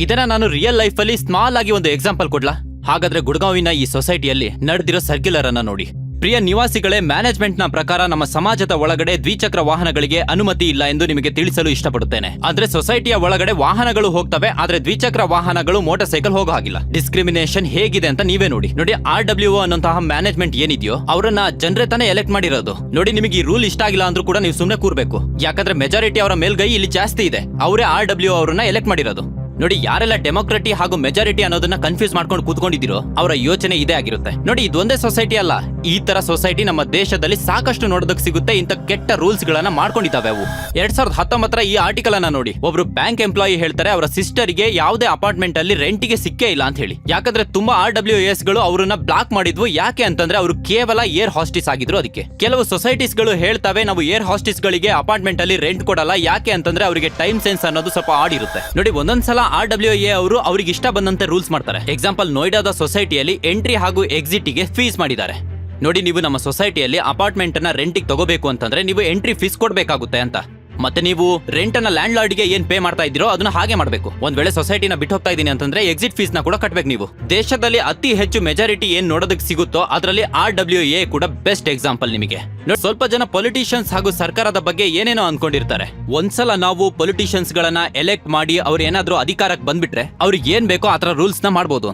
ಇದನ್ನ ನಾನು ರಿಯಲ್ ಲೈಫ್ ಅಲ್ಲಿ ಸ್ಮಾಲ್ ಆಗಿ ಒಂದು ಎಕ್ಸಾಂಪಲ್ ಕೊಡ್ಲಾ? ಹಾಗಾದ್ರೆ ಗುಡ್ಗಾವಿನ ಈ ಸೊಸೈಟಿಯಲ್ಲಿ ನಡೆದಿರೋ ಸರ್ಕ್ಯುಲರ್ ಅನ್ನ ನೋಡಿ. ಪ್ರಿಯ ನಿವಾಸಿಗಳೇ ಮ್ಯಾನೇಜ್ಮೆಂಟ್ನ ಪ್ರಕಾರ ನಮ್ಮ ಸಮಾಜದ ಒಳಗಡೆ ದ್ವಿಚಕ್ರ ವಾಹನಗಳಿಗೆ ಅನುಮತಿ ಇಲ್ಲ ಎಂದು ನಿಮಗೆ ತಿಳಿಸಲು ಇಷ್ಟಪಡುತ್ತೇನೆ. ಆದ್ರೆ ಸೊಸೈಟಿಯ ಒಳಗಡೆ ವಾಹನಗಳು ಹೋಗ್ತವೆ, ಆದ್ರೆ ದ್ವಿಚಕ್ರ ವಾಹನಗಳು ಮೋಟಾರ್ ಸೈಕಲ್ ಹೋಗೋ ಹಾಗಿಲ್ಲ ಡಿಸ್ಕ್ರಿಮಿನೇಷನ್ ಹೇಗಿದೆ ಅಂತ ನೀವೇ ನೋಡಿ. ನೋಡಿ, ಆರ್ ಡಬ್ಲ್ಯೂ ಅನ್ನೋಂತಹ ಮ್ಯಾನೇಜ್ಮೆಂಟ್ ಏನಿದೆಯೋ, ಅವರನ್ನ ಜನರೇ ತಾನೇ ಎಲೆಕ್ಟ್ ಮಾಡಿರೋದು. ನೋಡಿ, ನಿಮಗೆ ಈ ರೂಲ್ ಇಷ್ಟ ಆಗಿಲ್ಲ ಅಂದ್ರೂ ಕೂಡ ನೀವು ಸುಮ್ಮನೆ ಕೂರ್ಬೇಕು. ಯಾಕಂದ್ರೆ ಮೆಜಾರಿಟಿ ಅವರ ಮೇಲ್ಗೈ ಇಲ್ಲಿ ಜಾಸ್ತಿ ಇದೆ. ಅವರೇ ಆರ್ ಡಬ್ಲ್ಯೂ ಅವರನ್ನ ಎಲೆಕ್ಟ್ ಮಾಡಿರೋದು. ನೋಡಿ, ಯಾರೆಲ್ಲ ಡೆಮೋಕ್ರಟಿ ಹಾಗೂ ಮೆಜಾರಿಟಿ ಅನ್ನೋದನ್ನ ಕನ್ಫ್ಯೂಸ್ ಮಾಡ್ಕೊಂಡು ಕೂತ್ಕೊಂಡಿದ್ದೀರೋ, ಅವರ ಯೋಚನೆ ಇದೇ ಆಗಿರುತ್ತೆ. ನೋಡಿ ಇದೊಂದೇ ಸೊಸೈಟಿ ಅಲ್ಲ. ಈ ತರ ಸೊಸೈಟಿ ನಮ್ಮ ದೇಶದಲ್ಲಿ ಸಾಕಷ್ಟು ನೋಡೋದಕ್ಕೆ ಸಿಗುತ್ತೆ. ಇಂಥ ಕೆಟ್ಟ ರೂಲ್ಸ್ ಗಳನ್ನ ಮಾಡ್ಕೊಂಡಿದ್ದಾವೆ ಅವು. ಎರಡ್ ಸಾವಿರದ ಹತ್ತೊಂಬತ್ತರ ಈ ಆರ್ಟಿಕಲ್ ಅನ್ನ ನೋಡಿ. ಒಬ್ರು ಬ್ಯಾಂಕ್ ಎಂಪ್ಲಾಯಿ ಹೇಳ್ತಾರೆ, ಅವರ ಸಿಸ್ಟರ್ಗೆ ಯಾವುದೇ ಅಪಾರ್ಟ್ಮೆಂಟ್ ಅಲ್ಲಿ ರೆಂಟಿಗೆ ಸಿಕ್ಕೇ ಇಲ್ಲ ಅಂತ ಹೇಳಿ. ಯಾಕಂದ್ರೆ ತುಂಬಾ ಆರ್ ಡಬ್ಲ್ಯೂ ಎಸ್ಗಳು ಅವರನ್ನ ಬ್ಲಾಕ್ ಮಾಡಿದ್ವು. ಯಾಕೆ ಅಂತಂದ್ರೆ ಅವರು ಕೇವಲ ಏರ್ ಹಾಸ್ಟಿಸ್ ಆಗಿದ್ರು ಅದಕ್ಕೆ. ಕೆಲವು ಸೊಸೈಟೀಸ್ಗಳು ಹೇಳ್ತವೆ, ನಾವು ಏರ್ ಹಾಸ್ಟಿಸ್ ಗಳಿಗೆ ಅಪಾರ್ಟ್ಮೆಂಟ್ ಅಲ್ಲಿ ರೆಂಟ್ ಕೊಡಲ್ಲ. ಯಾಕೆ ಅಂತಂದ್ರೆ ಅವರಿಗೆ ಟೈಮ್ ಸೆನ್ಸ್ ಅನ್ನೋದು ಸ್ವಲ್ಪ ಆಡಿರುತ್ತೆ ನೋಡಿ, ಒಂದೊಂದ್ಸಲ ಆರ್ ಡಬ್ಲ್ಯೂ ಎ ಅವರು ಅವ್ರಿಗೆ ಇಷ್ಟ ಬಂದಂತೆ ರೂಲ್ಸ್ ಮಾಡ್ತಾರೆ. ಎಕ್ಸಾಂಪಲ್ ನೋಯ್ಡಾದ ಸೊಸೈಟಿಯಲ್ಲಿ ಎಂಟ್ರಿ ಹಾಗೂ ಎಕ್ಸಿಟ್ಗೆ ಫೀಸ್ ಮಾಡಿದ್ದಾರೆ. ನೋಡಿ, ನೀವು ನಮ್ಮ ಸೊಸೈಟಿಯಲ್ಲಿ ಅಪಾರ್ಟ್ಮೆಂಟ್ ಅನ್ನ ರೆಂಟಿಗೆ ತಗೋಬೇಕು ಅಂತಂದ್ರೆ ನೀವು ಎಂಟ್ರಿ ಫೀಸ್ ಕೊಡಬೇಕಾಗುತ್ತೆ ಅಂತ. ಮತ್ತೆ ನೀವು ರೆಂಟ್ ಅನ್ನ ಲ್ಯಾಂಡ್ ಲಾರ್ಡ್ಗೆ ಏನ್ ಪೇ ಮಾಡ್ತಾ ಇದ್ದೀರೋ ಅದನ್ನ ಹಾಗೆ ಮಾಡಬೇಕು. ಒಂದ್ ವೇಳೆ ಸೊಸೈಟಿನ ಬಿಟ್ಟು ಹೋಗ್ತಾ ಇದೀನಿ ಅಂತಂದ್ರೆ ಎಕ್ಸಿಟ್ ಫೀಸ್ನ ಕೂಡ ಕಟ್ಬೇಕು ನೀವು. ದೇಶದಲ್ಲಿ ಅತಿ ಹೆಚ್ಚು ಮೆಜಾರಿಟಿ ಏನ್ ನೋಡೋದಕ್ಕೆ ಸಿಗುತ್ತೋ ಅದರಲ್ಲಿ ಆರ್ ಡಬ್ಲ್ಯೂ ಎ ಕೂಡ ಬೆಸ್ಟ್ ಎಕ್ಸಾಂಪಲ್ ನಿಮಗೆ. ಸ್ವಲ್ಪ ಜನ ಪೊಲಿಟಿಷಿಯನ್ಸ್ ಹಾಗೂ ಸರ್ಕಾರದ ಬಗ್ಗೆ ಏನೇನೋ ಅನ್ಕೊಂಡಿರ್ತಾರೆ. ಒಂದ್ಸಲ ನಾವು ಪೊಲಿಟಿಷಿಯನ್ಸ್ ಗಳನ್ನ ಎಲೆಕ್ಟ್ ಮಾಡಿ ಅವ್ರು ಏನಾದ್ರೂ ಅಧಿಕಾರಕ್ಕೆ ಬಂದ್ಬಿಟ್ರೆ ಅವ್ರಿಗೆ ಏನ್ ಬೇಕೋ ಆತರ ರೂಲ್ಸ್ನ ಮಾಡ್ಬೋದು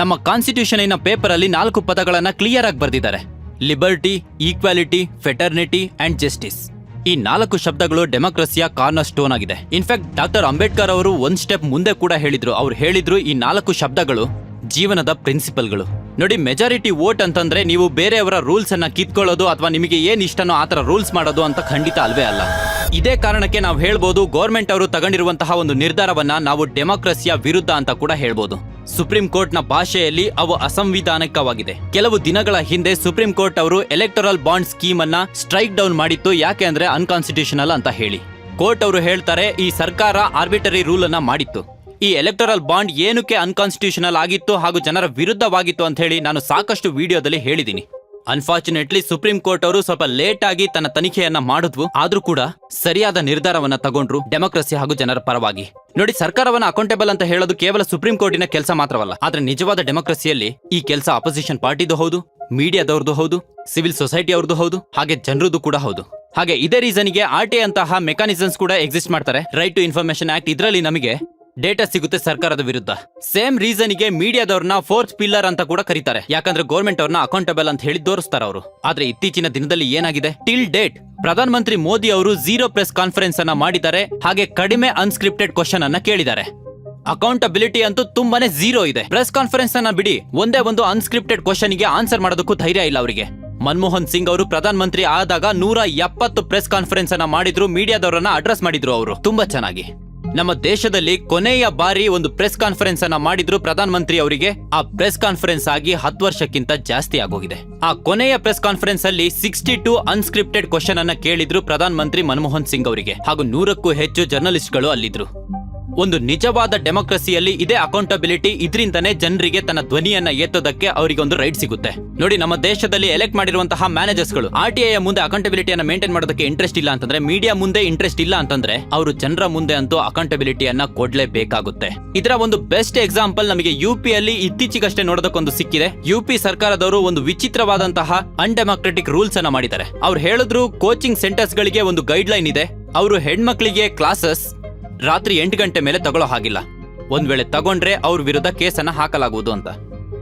ನಮ್ಮ ಕಾನ್ಸ್ಟಿಟ್ಯೂಷನ್ ಪೇಪರ್ ಅಲ್ಲಿ ನಾಲ್ಕು ಪದಗಳನ್ನ ಕ್ಲಿಯರ್ ಆಗಿ ಬರ್ದಿದ್ದಾರೆ. Liberty equality fraternity and justice ಈ ನಾಲ್ಕು ಶಬ್ದಗಳು ಡೆಮೋಕ್ರಸಿಯ ಕಾರ್ನರ್ ಸ್ಟೋನ್ ಆಗಿದೆ ಇನ್ಫ್ಯಾಕ್ಟ್ ಡಾಕ್ಟರ್ ಅಂಬೇಡ್ಕರ್ ಅವರು ಒಂದ್ ಸ್ಟೆಪ್ ಮುಂದೆ ಕೂಡ ಹೇಳಿದ್ರು. ಅವ್ರು ಹೇಳಿದ್ರು ಈ ನಾಲ್ಕು ಶಬ್ದಗಳು ಜೀವನದ ಪ್ರಿನ್ಸಿಪಲ್ಗಳು ನೋಡಿ ಮೆಜಾರಿಟಿ ವೋಟ್ ಅಂತಂದ್ರೆ ನೀವು ಬೇರೆಯವರ ರೂಲ್ಸ್ ಅನ್ನ ಕಿತ್ಕೊಳ್ಳೋದು ಅಥವಾ ನಿಮಗೆ ಏನ್ ಇಷ್ಟನೋ ಆತರ ರೂಲ್ಸ್ ಮಾಡೋದು ಅಂತ ಖಂಡಿತ ಅಲ್ವೇ ಅಲ್ಲ. ಇದೇ ಕಾರಣಕ್ಕೆ ನಾವು ಹೇಳ್ಬೋದು ಗೌರ್ಮೆಂಟ್ ಅವರು ತಗೊಂಡಿರುವಂತಹ ಒಂದು ನಿರ್ಧಾರವನ್ನ ನಾವು ಡೆಮೋಕ್ರಸಿಯ ವಿರುದ್ಧ ಅಂತ ಕೂಡ ಹೇಳ್ಬೋದು. ಸುಪ್ರೀಂ ಕೋರ್ಟ್ನ ಭಾಷೆಯಲ್ಲಿ ಅವು ಅಸಂವಿಧಾನಿಕವಾಗಿದೆ. ಕೆಲವು ದಿನಗಳ ಹಿಂದೆ ಸುಪ್ರೀಂ ಕೋರ್ಟ್ ಅವರು ಎಲೆಕ್ಟೊರಲ್ ಬಾಂಡ್ ಸ್ಕೀಮ್ ಅನ್ನ ಸ್ಟ್ರೈಕ್ ಡೌನ್ ಮಾಡಿತ್ತು, ಯಾಕೆ ಅಂದ್ರೆ ಅನ್ಕಾನ್ಸ್ಟಿಟ್ಯೂಷನಲ್ ಅಂತ ಹೇಳಿ. ಕೋರ್ಟ್ ಅವರು ಹೇಳ್ತಾರೆ, ಈ ಸರ್ಕಾರ ಆರ್ಬಿಟರಿ ರೂಲ್ ಅನ್ನ ಮಾಡಿತ್ತು. ಈ ಎಲೆಕ್ಟೊರಲ್ ಬಾಂಡ್ ಏನಕ್ಕೆ ಅನ್ಕಾನ್ಸ್ಟಿಟ್ಯೂಷನಲ್ ಆಗಿತ್ತು ಹಾಗೂ ಜನರ ವಿರುದ್ಧವಾಗಿತ್ತು ಅಂತ ಹೇಳಿ ನಾನು ಸಾಕಷ್ಟು ವಿಡಿಯೋದಲ್ಲಿ ಹೇಳಿದ್ದೀನಿ. ಅನ್ಫಾರ್ಚುನೇಟ್ಲಿ ಸುಪ್ರೀಂ ಕೋರ್ಟ್ ಅವರು ಸ್ವಲ್ಪ ಲೇಟ್ ಆಗಿ ತನ್ನ ತನಿಖೆಯನ್ನ ಮಾಡಿದ್ವು. ಆದ್ರೂ ಕೂಡ ಸರಿಯಾದ ನಿರ್ಧಾರವನ್ನ ತಗೊಂಡ್ರು, ಡೆಮೋಕ್ರಸಿ ಹಾಗೂ ಜನರ ಪರವಾಗಿ. ನೋಡಿ, ಸರ್ಕಾರವನ್ನ ಅಕೌಂಟೇಬಲ್ ಅಂತ ಹೇಳೋದು ಕೇವಲ ಸುಪ್ರೀಂ ಕೋರ್ಟಿನ ಕೆಲಸ ಮಾತ್ರವಲ್ಲ. ಆದ್ರೆ ನಿಜವಾದ ಡೆಮೋಕ್ರಸಿಯಲ್ಲಿ ಈ ಕೆಲಸ ಅಪೋಸಿಷನ್ ಪಾರ್ಟಿದು ಹೌದು ಮೀಡಿಯಾದವ್ರದ್ದು ಹೌದು ಸಿವಿಲ್ ಸೊಸೈಟಿ ಅವ್ರದ್ದು ಹೌದು, ಹಾಗೆ ಜನರದ್ದು ಕೂಡ ಹೌದು. ಹಾಗೆ ಇದೇ ರೀಸನ್ಗೆ ಆರ್ ಟಿ ಅಂತಹ ಮೆಕಾನಿಸಮ್ಸ್ ಕೂಡ ಎಕ್ಸಿಸ್ಟ್ ಮಾಡ್ತಾರೆ. ರೈಟ್ ಟು ಇನ್ಫಾರ್ಮೇಶನ್ ಆಕ್ಟ್ ಇದರಲ್ಲಿ ನಮಗೆ ಡೇಟಾ ಸಿಗುತ್ತೆ ಸರ್ಕಾರದ ವಿರುದ್ಧ. ಸೇಮ್ ರೀಸನ್ಗೆ ಮೀಡಿಯಾದವ್ರನ್ನ ಫೋರ್ತ್ ಪಿಲ್ಲರ್ ಅಂತ ಕೂಡ ಕರೀತಾರೆ. ಯಾಕಂದ್ರೆ ಗೌರ್ಮೆಂಟ್ ಅವ್ರನ್ನ ಅಕೌಂಟಬಲ್ ಅಂತ ಹೇಳಿ ತೋರಿಸ್ತಾರ ಅವರು. ಆದ್ರೆ ಇತ್ತೀಚಿನ ದಿನದಲ್ಲಿ ಏನಾಗಿದೆ? ಟಿಲ್ ಡೇಟ್ ಪ್ರಧಾನ ಮಂತ್ರಿ ಮೋದಿ ಅವರು ಝೀರೋ ಪ್ರೆಸ್ ಕಾನ್ಫರೆನ್ಸ್ ಅನ್ನ ಮಾಡಿದ್ದಾರೆ. ಹಾಗೆ ಕಡಿಮೆ ಅನ್ಸ್ಕ್ರಿಪ್ಟೆಡ್ ಕ್ವಶನ್ ಅನ್ನ ಕೇಳಿದ್ದಾರೆ. ಅಕೌಂಟಬಿಲಿಟಿ ಅಂತೂ ತುಂಬಾನೇ ಝೀರೋ ಇದೆ. ಪ್ರೆಸ್ ಕಾನ್ಫರೆನ್ಸ್ ಅನ್ನ ಬಿಡಿ. ಒಂದೇ ಒಂದು ಅನ್ಸ್ಕ್ರಿಪ್ಟೆಡ್ ಕ್ವಶನ್ಗೆ ಆನ್ಸರ್ ಮಾಡೋದಕ್ಕೂ ಧೈರ್ಯ ಇಲ್ಲ ಅವರಿಗೆ. ಮನಮೋಹನ್ ಸಿಂಗ್ ಅವರು ಪ್ರಧಾನಮಂತ್ರಿ ಆದಾಗ ನೂರ ಎಪ್ಪತ್ತು ಪ್ರೆಸ್ ಕಾನ್ಫರೆನ್ಸ್ ಅನ್ನ ಮಾಡಿದ್ರು. ಮೀಡಿಯಾದವರನ್ನ ಅಡ್ರೆಸ್ ಮಾಡಿದ್ರು ಅವರು. ತುಂಬಾ ಚೆನ್ನಾಗಿ. ನಮ್ಮ ದೇಶದಲ್ಲಿ ಕೊನೆಯ ಬಾರಿ ಒಂದು ಪ್ರೆಸ್ ಕಾನ್ಫರೆನ್ಸ್ ಅನ್ನ ಮಾಡಿದ್ರು ಪ್ರಧಾನಮಂತ್ರಿ ಅವರಿಗೆ. ಆ ಪ್ರೆಸ್ ಕಾನ್ಫರೆನ್ಸ್ ಆಗಿ ಹತ್ತು ವರ್ಷಕ್ಕಿಂತ ಜಾಸ್ತಿ ಆಗೋಗಿದೆ. ಆ ಕೊನೆಯ ಪ್ರೆಸ್ ಕಾನ್ಫರೆನ್ಸ್ ಅಲ್ಲಿ ಸಿಕ್ಸ್ಟಿ ಟು ಅನ್ಸ್ಕ್ರಿಪ್ಟೆಡ್ ಕ್ವಶನ್ ಅನ್ನ ಕೇಳಿದ್ರು ಪ್ರಧಾನಮಂತ್ರಿ ಮನಮೋಹನ್ ಸಿಂಗ್ ಅವರಿಗೆ. ಹಾಗೂ ನೂರಕ್ಕೂ ಹೆಚ್ಚು ಜರ್ನಲಿಸ್ಟ್ಗಳು ಅಲ್ಲಿದ್ರು. ಒಂದು ನಿಜವಾದ ಡೆಮೋಕ್ರಸಿಯಲ್ಲಿ ಇದೇ ಅಕೌಂಟಬಿಲಿಟಿ ಇದರಿಂದನೇ ಜನರಿಗೆ ತನ್ನ ಧ್ವನಿಯನ್ನ ಎತ್ತೋದಕ್ಕೆ ಅವರಿಗೆ ಒಂದು ರೈಟ್ ಸಿಗುತ್ತೆ. ನೋಡಿ, ನಮ್ಮ ದೇಶದಲ್ಲಿ ಎಲೆಕ್ಟ್ ಮಾಡಿರುವಂತಹ ಮ್ಯಾನೇಜರ್ಸ್ಗಳು ಆರ್ ಟಿ ಐ ಮುಂದೆ ಅಕೌಂಟಬಿಲಿಟಿಯನ್ನು ಮೇಂಟೈನ್ ಮಾಡೋದಕ್ಕೆ ಇಂಟ್ರೆಸ್ಟ್ ಇಲ್ಲ ಅಂತಂದ್ರೆ ಮೀಡಿಯಾ ಮುಂದೆ ಇಂಟ್ರೆಸ್ಟ್ ಇಲ್ಲ ಅಂತಂದ್ರೆ, ಅವರು ಜನರ ಮುಂದೆ ಅಂತೂ ಅಕೌಂಟಬಿಲಿಟಿಯನ್ನ ಕೊಡ್ಲೇಬೇಕಾಗುತ್ತೆ. ಇದರ ಒಂದು ಬೆಸ್ಟ್ ಎಕ್ಸಾಂಪಲ್ ನಮಗೆ ಯು ಪಿ ಅಲ್ಲಿ ಇತ್ತೀಚೆಗಷ್ಟೇ ನೋಡೋದಕ್ಕೊಂದು ಸಿಕ್ಕಿದೆ. ಯು ಪಿ ಸರ್ಕಾರದವರು ಒಂದು ವಿಚಿತ್ರವಾದಂತಹ ಅನ್ಡೆಮಾಕ್ರೆಟಿಕ್ ರೂಲ್ಸ್ ಅನ್ನ ಮಾಡಿದ್ದಾರೆ. ಅವ್ರು ಹೇಳಿದ್ರು ಕೋಚಿಂಗ್ ಸೆಂಟರ್ಸ್ ಗಳಿಗೆ ಒಂದು ಗೈಡ್ ಲೈನ್ ಇದೆ. ಅವರು ಹೆಣ್ಮಕ್ಳಿಗೆ ಕ್ಲಾಸಸ್ ರಾತ್ರಿ ಎಂಟು ಗಂಟೆ ಮೇಲೆ ತಗೊಳ್ಳೋ ಹಾಗಿಲ್ಲ. ಒಂದ್ ವೇಳೆ ತಗೊಂಡ್ರೆ ಅವ್ರ ವಿರುದ್ಧ ಕೇಸನ್ನ ಹಾಕಲಾಗುವುದು ಅಂತ.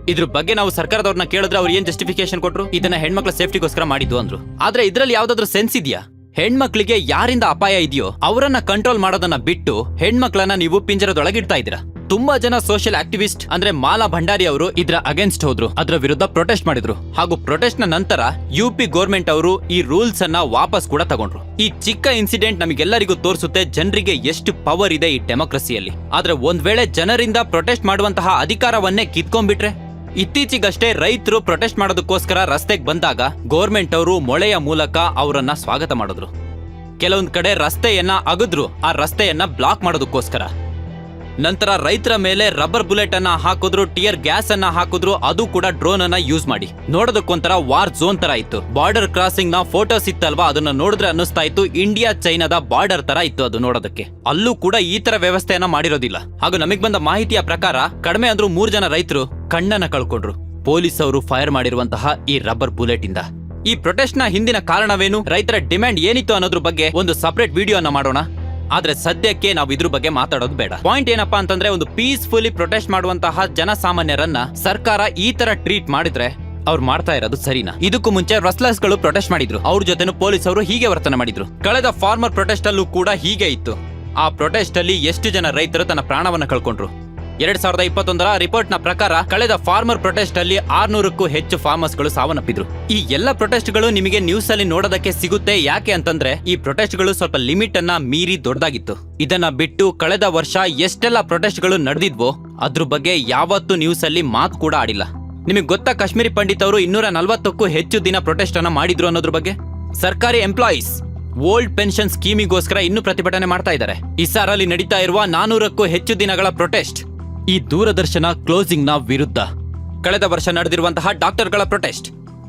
ಇದ್ರ ಬಗ್ಗೆ ನಾವು ಸರ್ಕಾರದವ್ರನ್ನ ಕೇಳಿದ್ರೆ ಅವ್ರು ಏನ್ ಜಸ್ಟಿಫಿಕೇಶನ್ ಕೊಟ್ರು? ಇದನ್ನ ಹೆಣ್ಮಕ್ಳ ಸೇಫ್ಟಿಗೋಸ್ಕರ ಮಾಡಿದ್ದು ಅಂದ್ರು. ಆದ್ರೆ ಇದ್ರಲ್ಲಿ ಯಾವ್ದಾದ್ರು ಸೆನ್ಸ್ ಇದೆಯಾ? ಹೆಣ್ಮಕ್ಳಿಗೆ ಯಾರಿಂದ ಅಪಾಯ ಇದೆಯೋ, ಅವರನ್ನ ಕಂಟ್ರೋಲ್ ಮಾಡೋದನ್ನ ಬಿಟ್ಟು ಹೆಣ್ಮಕ್ಳನ್ನ ನೀವು ಪಿಂಜರದೊಳಗಿಡ್ತಾ ಇದ್ದೀರಾ? ತುಂಬಾ ಜನ ಸೋಷಿಯಲ್ ಆಕ್ಟಿವಿಸ್ಟ್ ಅಂದ್ರೆ ಮಾಲಾ ಭಂಡಾರಿ ಅವರು ಇದರ ಅಗೇನ್ಸ್ಟ್ ಹೋದ್ರು. ಅದರ ವಿರುದ್ಧ ಪ್ರೊಟೆಸ್ಟ್ ಮಾಡಿದ್ರು. ಹಾಗೂ ಪ್ರೊಟೆಸ್ಟ್ನ ನಂತರ ಯು ಪಿ ಗೋರ್ಮೆಂಟ್ ಅವರು ಈ ರೂಲ್ಸ್ ಅನ್ನ ವಾಪಸ್ ಕೂಡ ತಗೊಂಡ್ರು. ಈ ಚಿಕ್ಕ ಇನ್ಸಿಡೆಂಟ್ ನಮಗೆಲ್ಲರಿಗೂ ತೋರಿಸುತ್ತೆ ಜನರಿಗೆ ಎಷ್ಟು ಪವರ್ ಇದೆ ಈ ಡೆಮೋಕ್ರಸಿಯಲ್ಲಿ ಆದ್ರೆ ಒಂದ್ ವೇಳೆ ಜನರಿಂದ ಪ್ರೊಟೆಸ್ಟ್ ಮಾಡುವಂತಹ ಅಧಿಕಾರವನ್ನೇ ಕಿತ್ಕೊಂಡ್ಬಿಟ್ರೆ? ಇತ್ತೀಚೆಗಷ್ಟೇ ರೈತರು ಪ್ರೊಟೆಸ್ಟ್ ಮಾಡೋದಕ್ಕೋಸ್ಕರ ರಸ್ತೆಗೆ ಬಂದಾಗ ಗೌರ್ಮೆಂಟ್ ಅವರು ಮೊಳೆಯ ಮೂಲಕ ಅವರನ್ನ ಸ್ವಾಗತ ಮಾಡಿದ್ರು. ಕೆಲವೊಂದ್ ಕಡೆ ರಸ್ತೆಯನ್ನ ಅಗದ್ರು, ಆ ರಸ್ತೆಯನ್ನ ಬ್ಲಾಕ್ ಮಾಡೋದಕ್ಕೋಸ್ಕರ. ನಂತರ ರೈತರ ಮೇಲೆ ರಬ್ಬರ್ ಬುಲೆಟ್ ಅನ್ನ ಹಾಕಿದ್ರು, ಟಿಯರ್ ಗ್ಯಾಸ್ ಅನ್ನ ಹಾಕಿದ್ರು, ಅದು ಕೂಡ ಡ್ರೋನ್ ಅನ್ನ ಯೂಸ್ ಮಾಡಿ. ನೋಡೋದಕ್ಕೊಂಥರ ವಾರ್ ಝೋನ್ ತರ ಇತ್ತು. ಬಾರ್ಡರ್ ಕ್ರಾಸಿಂಗ್ನ ಫೋಟೋಸ್ ಇತ್ತಲ್ವಾ, ಅದನ್ನ ನೋಡಿದ್ರೆ ಅನ್ನಿಸ್ತಾ ಇತ್ತು ಇಂಡಿಯಾ ಚೈನಾದ ಬಾರ್ಡರ್ ತರ ಇತ್ತು ಅದು ನೋಡೋದಕ್ಕೆ. ಅಲ್ಲೂ ಕೂಡ ಈ ತರ ವ್ಯವಸ್ಥೆಯನ್ನ ಮಾಡಿರೋದಿಲ್ಲ. ಹಾಗೂ ನಮಗ್ ಬಂದ ಮಾಹಿತಿಯ ಪ್ರಕಾರ, ಕಡಿಮೆ ಅಂದ್ರೂ ಮೂರ್ ಜನ ರೈತರು ಕಣ್ಣನ್ನ ಕಳ್ಕೊಂಡ್ರು. ಪೊಲೀಸ್ ಅವರು ಫೈರ್ ಮಾಡಿರುವಂತಹ ಈ ರಬ್ಬರ್ ಬುಲೆಟ್ ಇಂದ. ಈ ಪ್ರೊಟೆಸ್ಟ್ನ ಹಿಂದಿನ ಕಾರಣವೇನು? ರೈತರ ಡಿಮ್ಯಾಂಡ್ ಏನಿತ್ತು ಅನ್ನೋದ್ರ ಬಗ್ಗೆ ಒಂದು ಸಪರೇಟ್ ವಿಡಿಯೋನ ಮಾಡೋಣ. ಆದ್ರೆ ಸದ್ಯಕ್ಕೆ ನಾವು ಇದ್ರ ಬಗ್ಗೆ ಮಾತಾಡೋದು ಬೇಡ. ಪಾಯಿಂಟ್ ಏನಪ್ಪಾ ಅಂತಂದ್ರೆ ಒಂದು ಪೀಸ್ಫುಲಿ ಪ್ರೊಟೆಸ್ಟ್ ಮಾಡುವಂತಹ ಜನಸಾಮಾನ್ಯರನ್ನ ಸರ್ಕಾರ ಈ ತರ ಟ್ರೀಟ್ ಮಾಡಿದ್ರೆ ಅವ್ರು ಮಾಡ್ತಾ ಇರೋದು ಸರಿನಾ? ಇದಕ್ಕೂ ಮುಂಚೆ ರಸ್ಲರ್ಸ್ಗಳು ಪ್ರೊಟೆಸ್ಟ್ ಮಾಡಿದ್ರು. ಅವ್ರ ಜೊತೆ ಅವರು ಹೀಗೆ ವರ್ತನೆ ಮಾಡಿದ್ರು. ಕಳೆದ ಫಾರ್ಮರ್ ಪ್ರೊಟೆಸ್ಟ್ ಅಲ್ಲೂ ಕೂಡ ಹೀಗೆ ಇತ್ತು. ಆ ಪ್ರೊಟೆಸ್ಟ್ ಅಲ್ಲಿ ಎಷ್ಟು ಜನ ರೈತರು ತನ್ನ ಪ್ರಾಣವನ್ನ ಕಳ್ಕೊಂಡ್ರು. ಎರಡ್ ಸಾವಿರದ ಇಪ್ಪತ್ತೊಂದರ ರಿಪೋರ್ಟ್ನ ಪ್ರಕಾರ ಕಳೆದ ಫಾರ್ಮರ್ ಪ್ರೊಟೆಸ್ಟ್ ಅಲ್ಲಿ ಆರ್ನೂರಕ್ಕೂ ಹೆಚ್ಚು ಫಾರ್ಮರ್ಸ್ಗಳು ಸಾವನ್ನಪ್ಪಿದ್ರು. ಈ ಎಲ್ಲ ಪ್ರೊಟೆಸ್ಟ್ಗಳು ನಿಮಗೆ ನ್ಯೂಸ್ ಅಲ್ಲಿ ನೋಡೋದಕ್ಕೆ ಸಿಗುತ್ತೆ ಯಾಕೆ ಅಂತಂದ್ರೆ ಈ ಪ್ರೊಟೆಸ್ಟ್ಗಳು ಸ್ವಲ್ಪ ಲಿಮಿಟ್ ಅನ್ನ ಮೀರಿ ದೊಡ್ಡದಾಗಿತ್ತು. ಇದನ್ನ ಬಿಟ್ಟು ಕಳೆದ ವರ್ಷ ಎಷ್ಟೆಲ್ಲ ಪ್ರೊಟೆಸ್ಟ್ಗಳು ನಡೆದಿದ್ವೋ ಅದ್ರ ಬಗ್ಗೆ ಯಾವತ್ತೂ ನ್ಯೂಸ್ ಅಲ್ಲಿ ಮಾತು ಕೂಡ ಆಡಿಲ್ಲ. ನಿಮಗೆ ಗೊತ್ತಾ ಕಾಶ್ಮೀರಿ ಪಂಡಿತ್ ಅವರು ಇನ್ನೂರ ನಲವತ್ತಕ್ಕೂ ಹೆಚ್ಚು ದಿನ ಪ್ರೊಟೆಸ್ಟ್ ಅನ್ನ ಮಾಡಿದ್ರು ಅನ್ನೋದ್ರ ಬಗ್ಗೆ? ಸರ್ಕಾರಿ ಎಂಪ್ಲಾಯೀಸ್, ಓಲ್ಡ್ ಪೆನ್ಷನ್ ಸ್ಕೀಮಿಗೋಸ್ಕರ ಇನ್ನೂ ಪ್ರತಿಭಟನೆ ಮಾಡ್ತಾ ಇದ್ದಾರೆ. ಇಸಾರಲ್ಲಿ ನಡೀತಾ ಇರುವ ನಾನೂರಕ್ಕೂ ಹೆಚ್ಚು ದಿನಗಳ ಪ್ರೊಟೆಸ್ಟ್. ಈ ದೂರದರ್ಶನ ಕ್ಲೋಸಿಂಗ್ನ ವಿರುದ್ಧ. ಕಳೆದ ವರ್ಷ ನಡೆದಿರುವಂತಹ ಡಾಕ್ಟರ್ಗಳ ಪ್ರೊಟೆಸ್ಟ್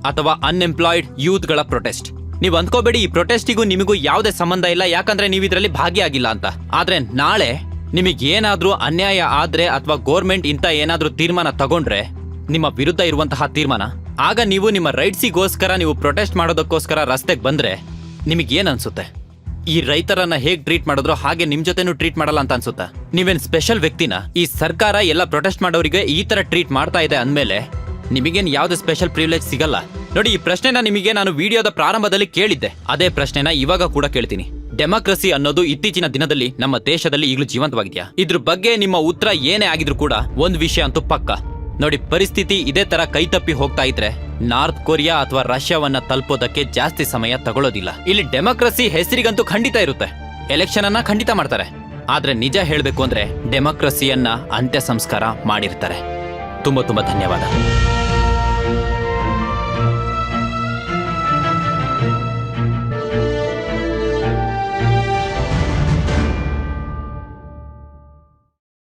ಅಥವಾ ಅನ್ಎಂಪ್ಲಾಯ್ಡ್ ಯೂತ್ಗಳ ಪ್ರೊಟೆಸ್ಟ್. ನೀವು ಅಂದ್ಕೋಬೇಡಿ, ಈ ಪ್ರೊಟೆಸ್ಟಿಗೂ ನಿಮಗೂ ಯಾವುದೇ ಸಂಬಂಧ ಇಲ್ಲ, ಯಾಕಂದ್ರೆ ನೀವು ಇದರಲ್ಲಿ ಭಾಗಿಯಾಗಿಲ್ಲ ಅಂತ. ಆದ್ರೆ ನಾಳೆ ನಿಮಗೆ ಏನಾದರೂ ಅನ್ಯಾಯ ಆದ್ರೆ ಅಥವಾ ಗೋರ್ಮೆಂಟ್ ಇಂತ ಏನಾದ್ರೂ ತೀರ್ಮಾನ ತಗೊಂಡ್ರೆ, ನಿಮ್ಮ ವಿರುದ್ಧ ಇರುವಂತಹ ತೀರ್ಮಾನ. ಆಗ ನೀವು ನಿಮ್ಮ ರೈಟ್ಸಿಗೋಸ್ಕರ ನೀವು ಪ್ರೊಟೆಸ್ಟ್ ಮಾಡೋದಕ್ಕೋಸ್ಕರ ರಸ್ತೆಗೆ ಬಂದ್ರೆ ನಿಮಗೇನು ಅನ್ಸುತ್ತೆ ಈ ರೈತರನ್ನ ಹೇಗ್ ಟ್ರೀಟ್ ಮಾಡಿದ್ರು, ಹಾಗೆ ನಿಮ್ ಜೊತೆನೂ ಟ್ರೀಟ್ ಮಾಡಲ್ಲ ಅಂತ ಅನ್ಸುತ್ತಾ? ನೀವೇನ್ ಸ್ಪೆಷಲ್ ವ್ಯಕ್ತಿನ? ಈ ಸರ್ಕಾರ ಎಲ್ಲ ಪ್ರೊಟೆಸ್ಟ್ ಮಾಡೋರಿಗೆ ಈ ತರ ಟ್ರೀಟ್ ಮಾಡ್ತಾ ಇದೆ ಅಂದ್ಮೇಲೆ ನಿಮಗೇನ್ ಯಾವ್ದು ಸ್ಪೆಷಲ್ ಪ್ರಿವಿಲೇಜ್ ಸಿಗಲ್ಲ? ನೋಡಿ, ಈ ಪ್ರಶ್ನೆನ ನಿಮಗೆ ನಾನು ವಿಡಿಯೋದ ಪ್ರಾರಂಭದಲ್ಲಿ ಕೇಳಿದ್ದೆ. ಅದೇ ಪ್ರಶ್ನೆನ ಇವಾಗ ಕೂಡ ಕೇಳ್ತೀನಿ. ಡೆಮಾಕ್ರಸಿ ಅನ್ನೋದು ಇತ್ತೀಚಿನ ದಿನದಲ್ಲಿ ನಮ್ಮ ದೇಶದಲ್ಲಿ ಈಗಲೂ ಜೀವಂತವಾಗಿದೆಯಾ? ಇದ್ರ ಬಗ್ಗೆ ನಿಮ್ಮ ಉತ್ತರ ಏನೇ ಆಗಿದ್ರು ಕೂಡ ಒಂದ್ ವಿಷಯ ಅಂತೂ ಪಕ್ಕ. ನೋಡಿ, ಪರಿಸ್ಥಿತಿ ಇದೇ ತರ ಕೈತಪ್ಪಿ ಹೋಗ್ತಾ ಇದ್ರೆ ನಾರ್ತ್ ಕೊರಿಯಾ ಅಥವಾ ರಷ್ಯಾವನ್ನ ತಲುಪೋದಕ್ಕೆ ಜಾಸ್ತಿ ಸಮಯ ತಗೊಳ್ಳೋದಿಲ್ಲ ಇಲ್ಲಿ ಡೆಮೋಕ್ರಸಿ ಹೆಸರಿಗಂತೂ ಖಂಡಿತ ಇರುತ್ತೆ. ಎಲೆಕ್ಷನ್ ಅನ್ನ ಖಂಡಿತ ಮಾಡ್ತಾರೆ. ಆದ್ರೆ ನಿಜ ಹೇಳಬೇಕು ಅಂದ್ರೆ ಡೆಮೋಕ್ರಸಿಯನ್ನ ಅಂತ್ಯ ಸಂಸ್ಕಾರ ಮಾಡಿರ್ತಾರೆ. ತುಂಬಾ ತುಂಬಾ ಧನ್ಯವಾದ.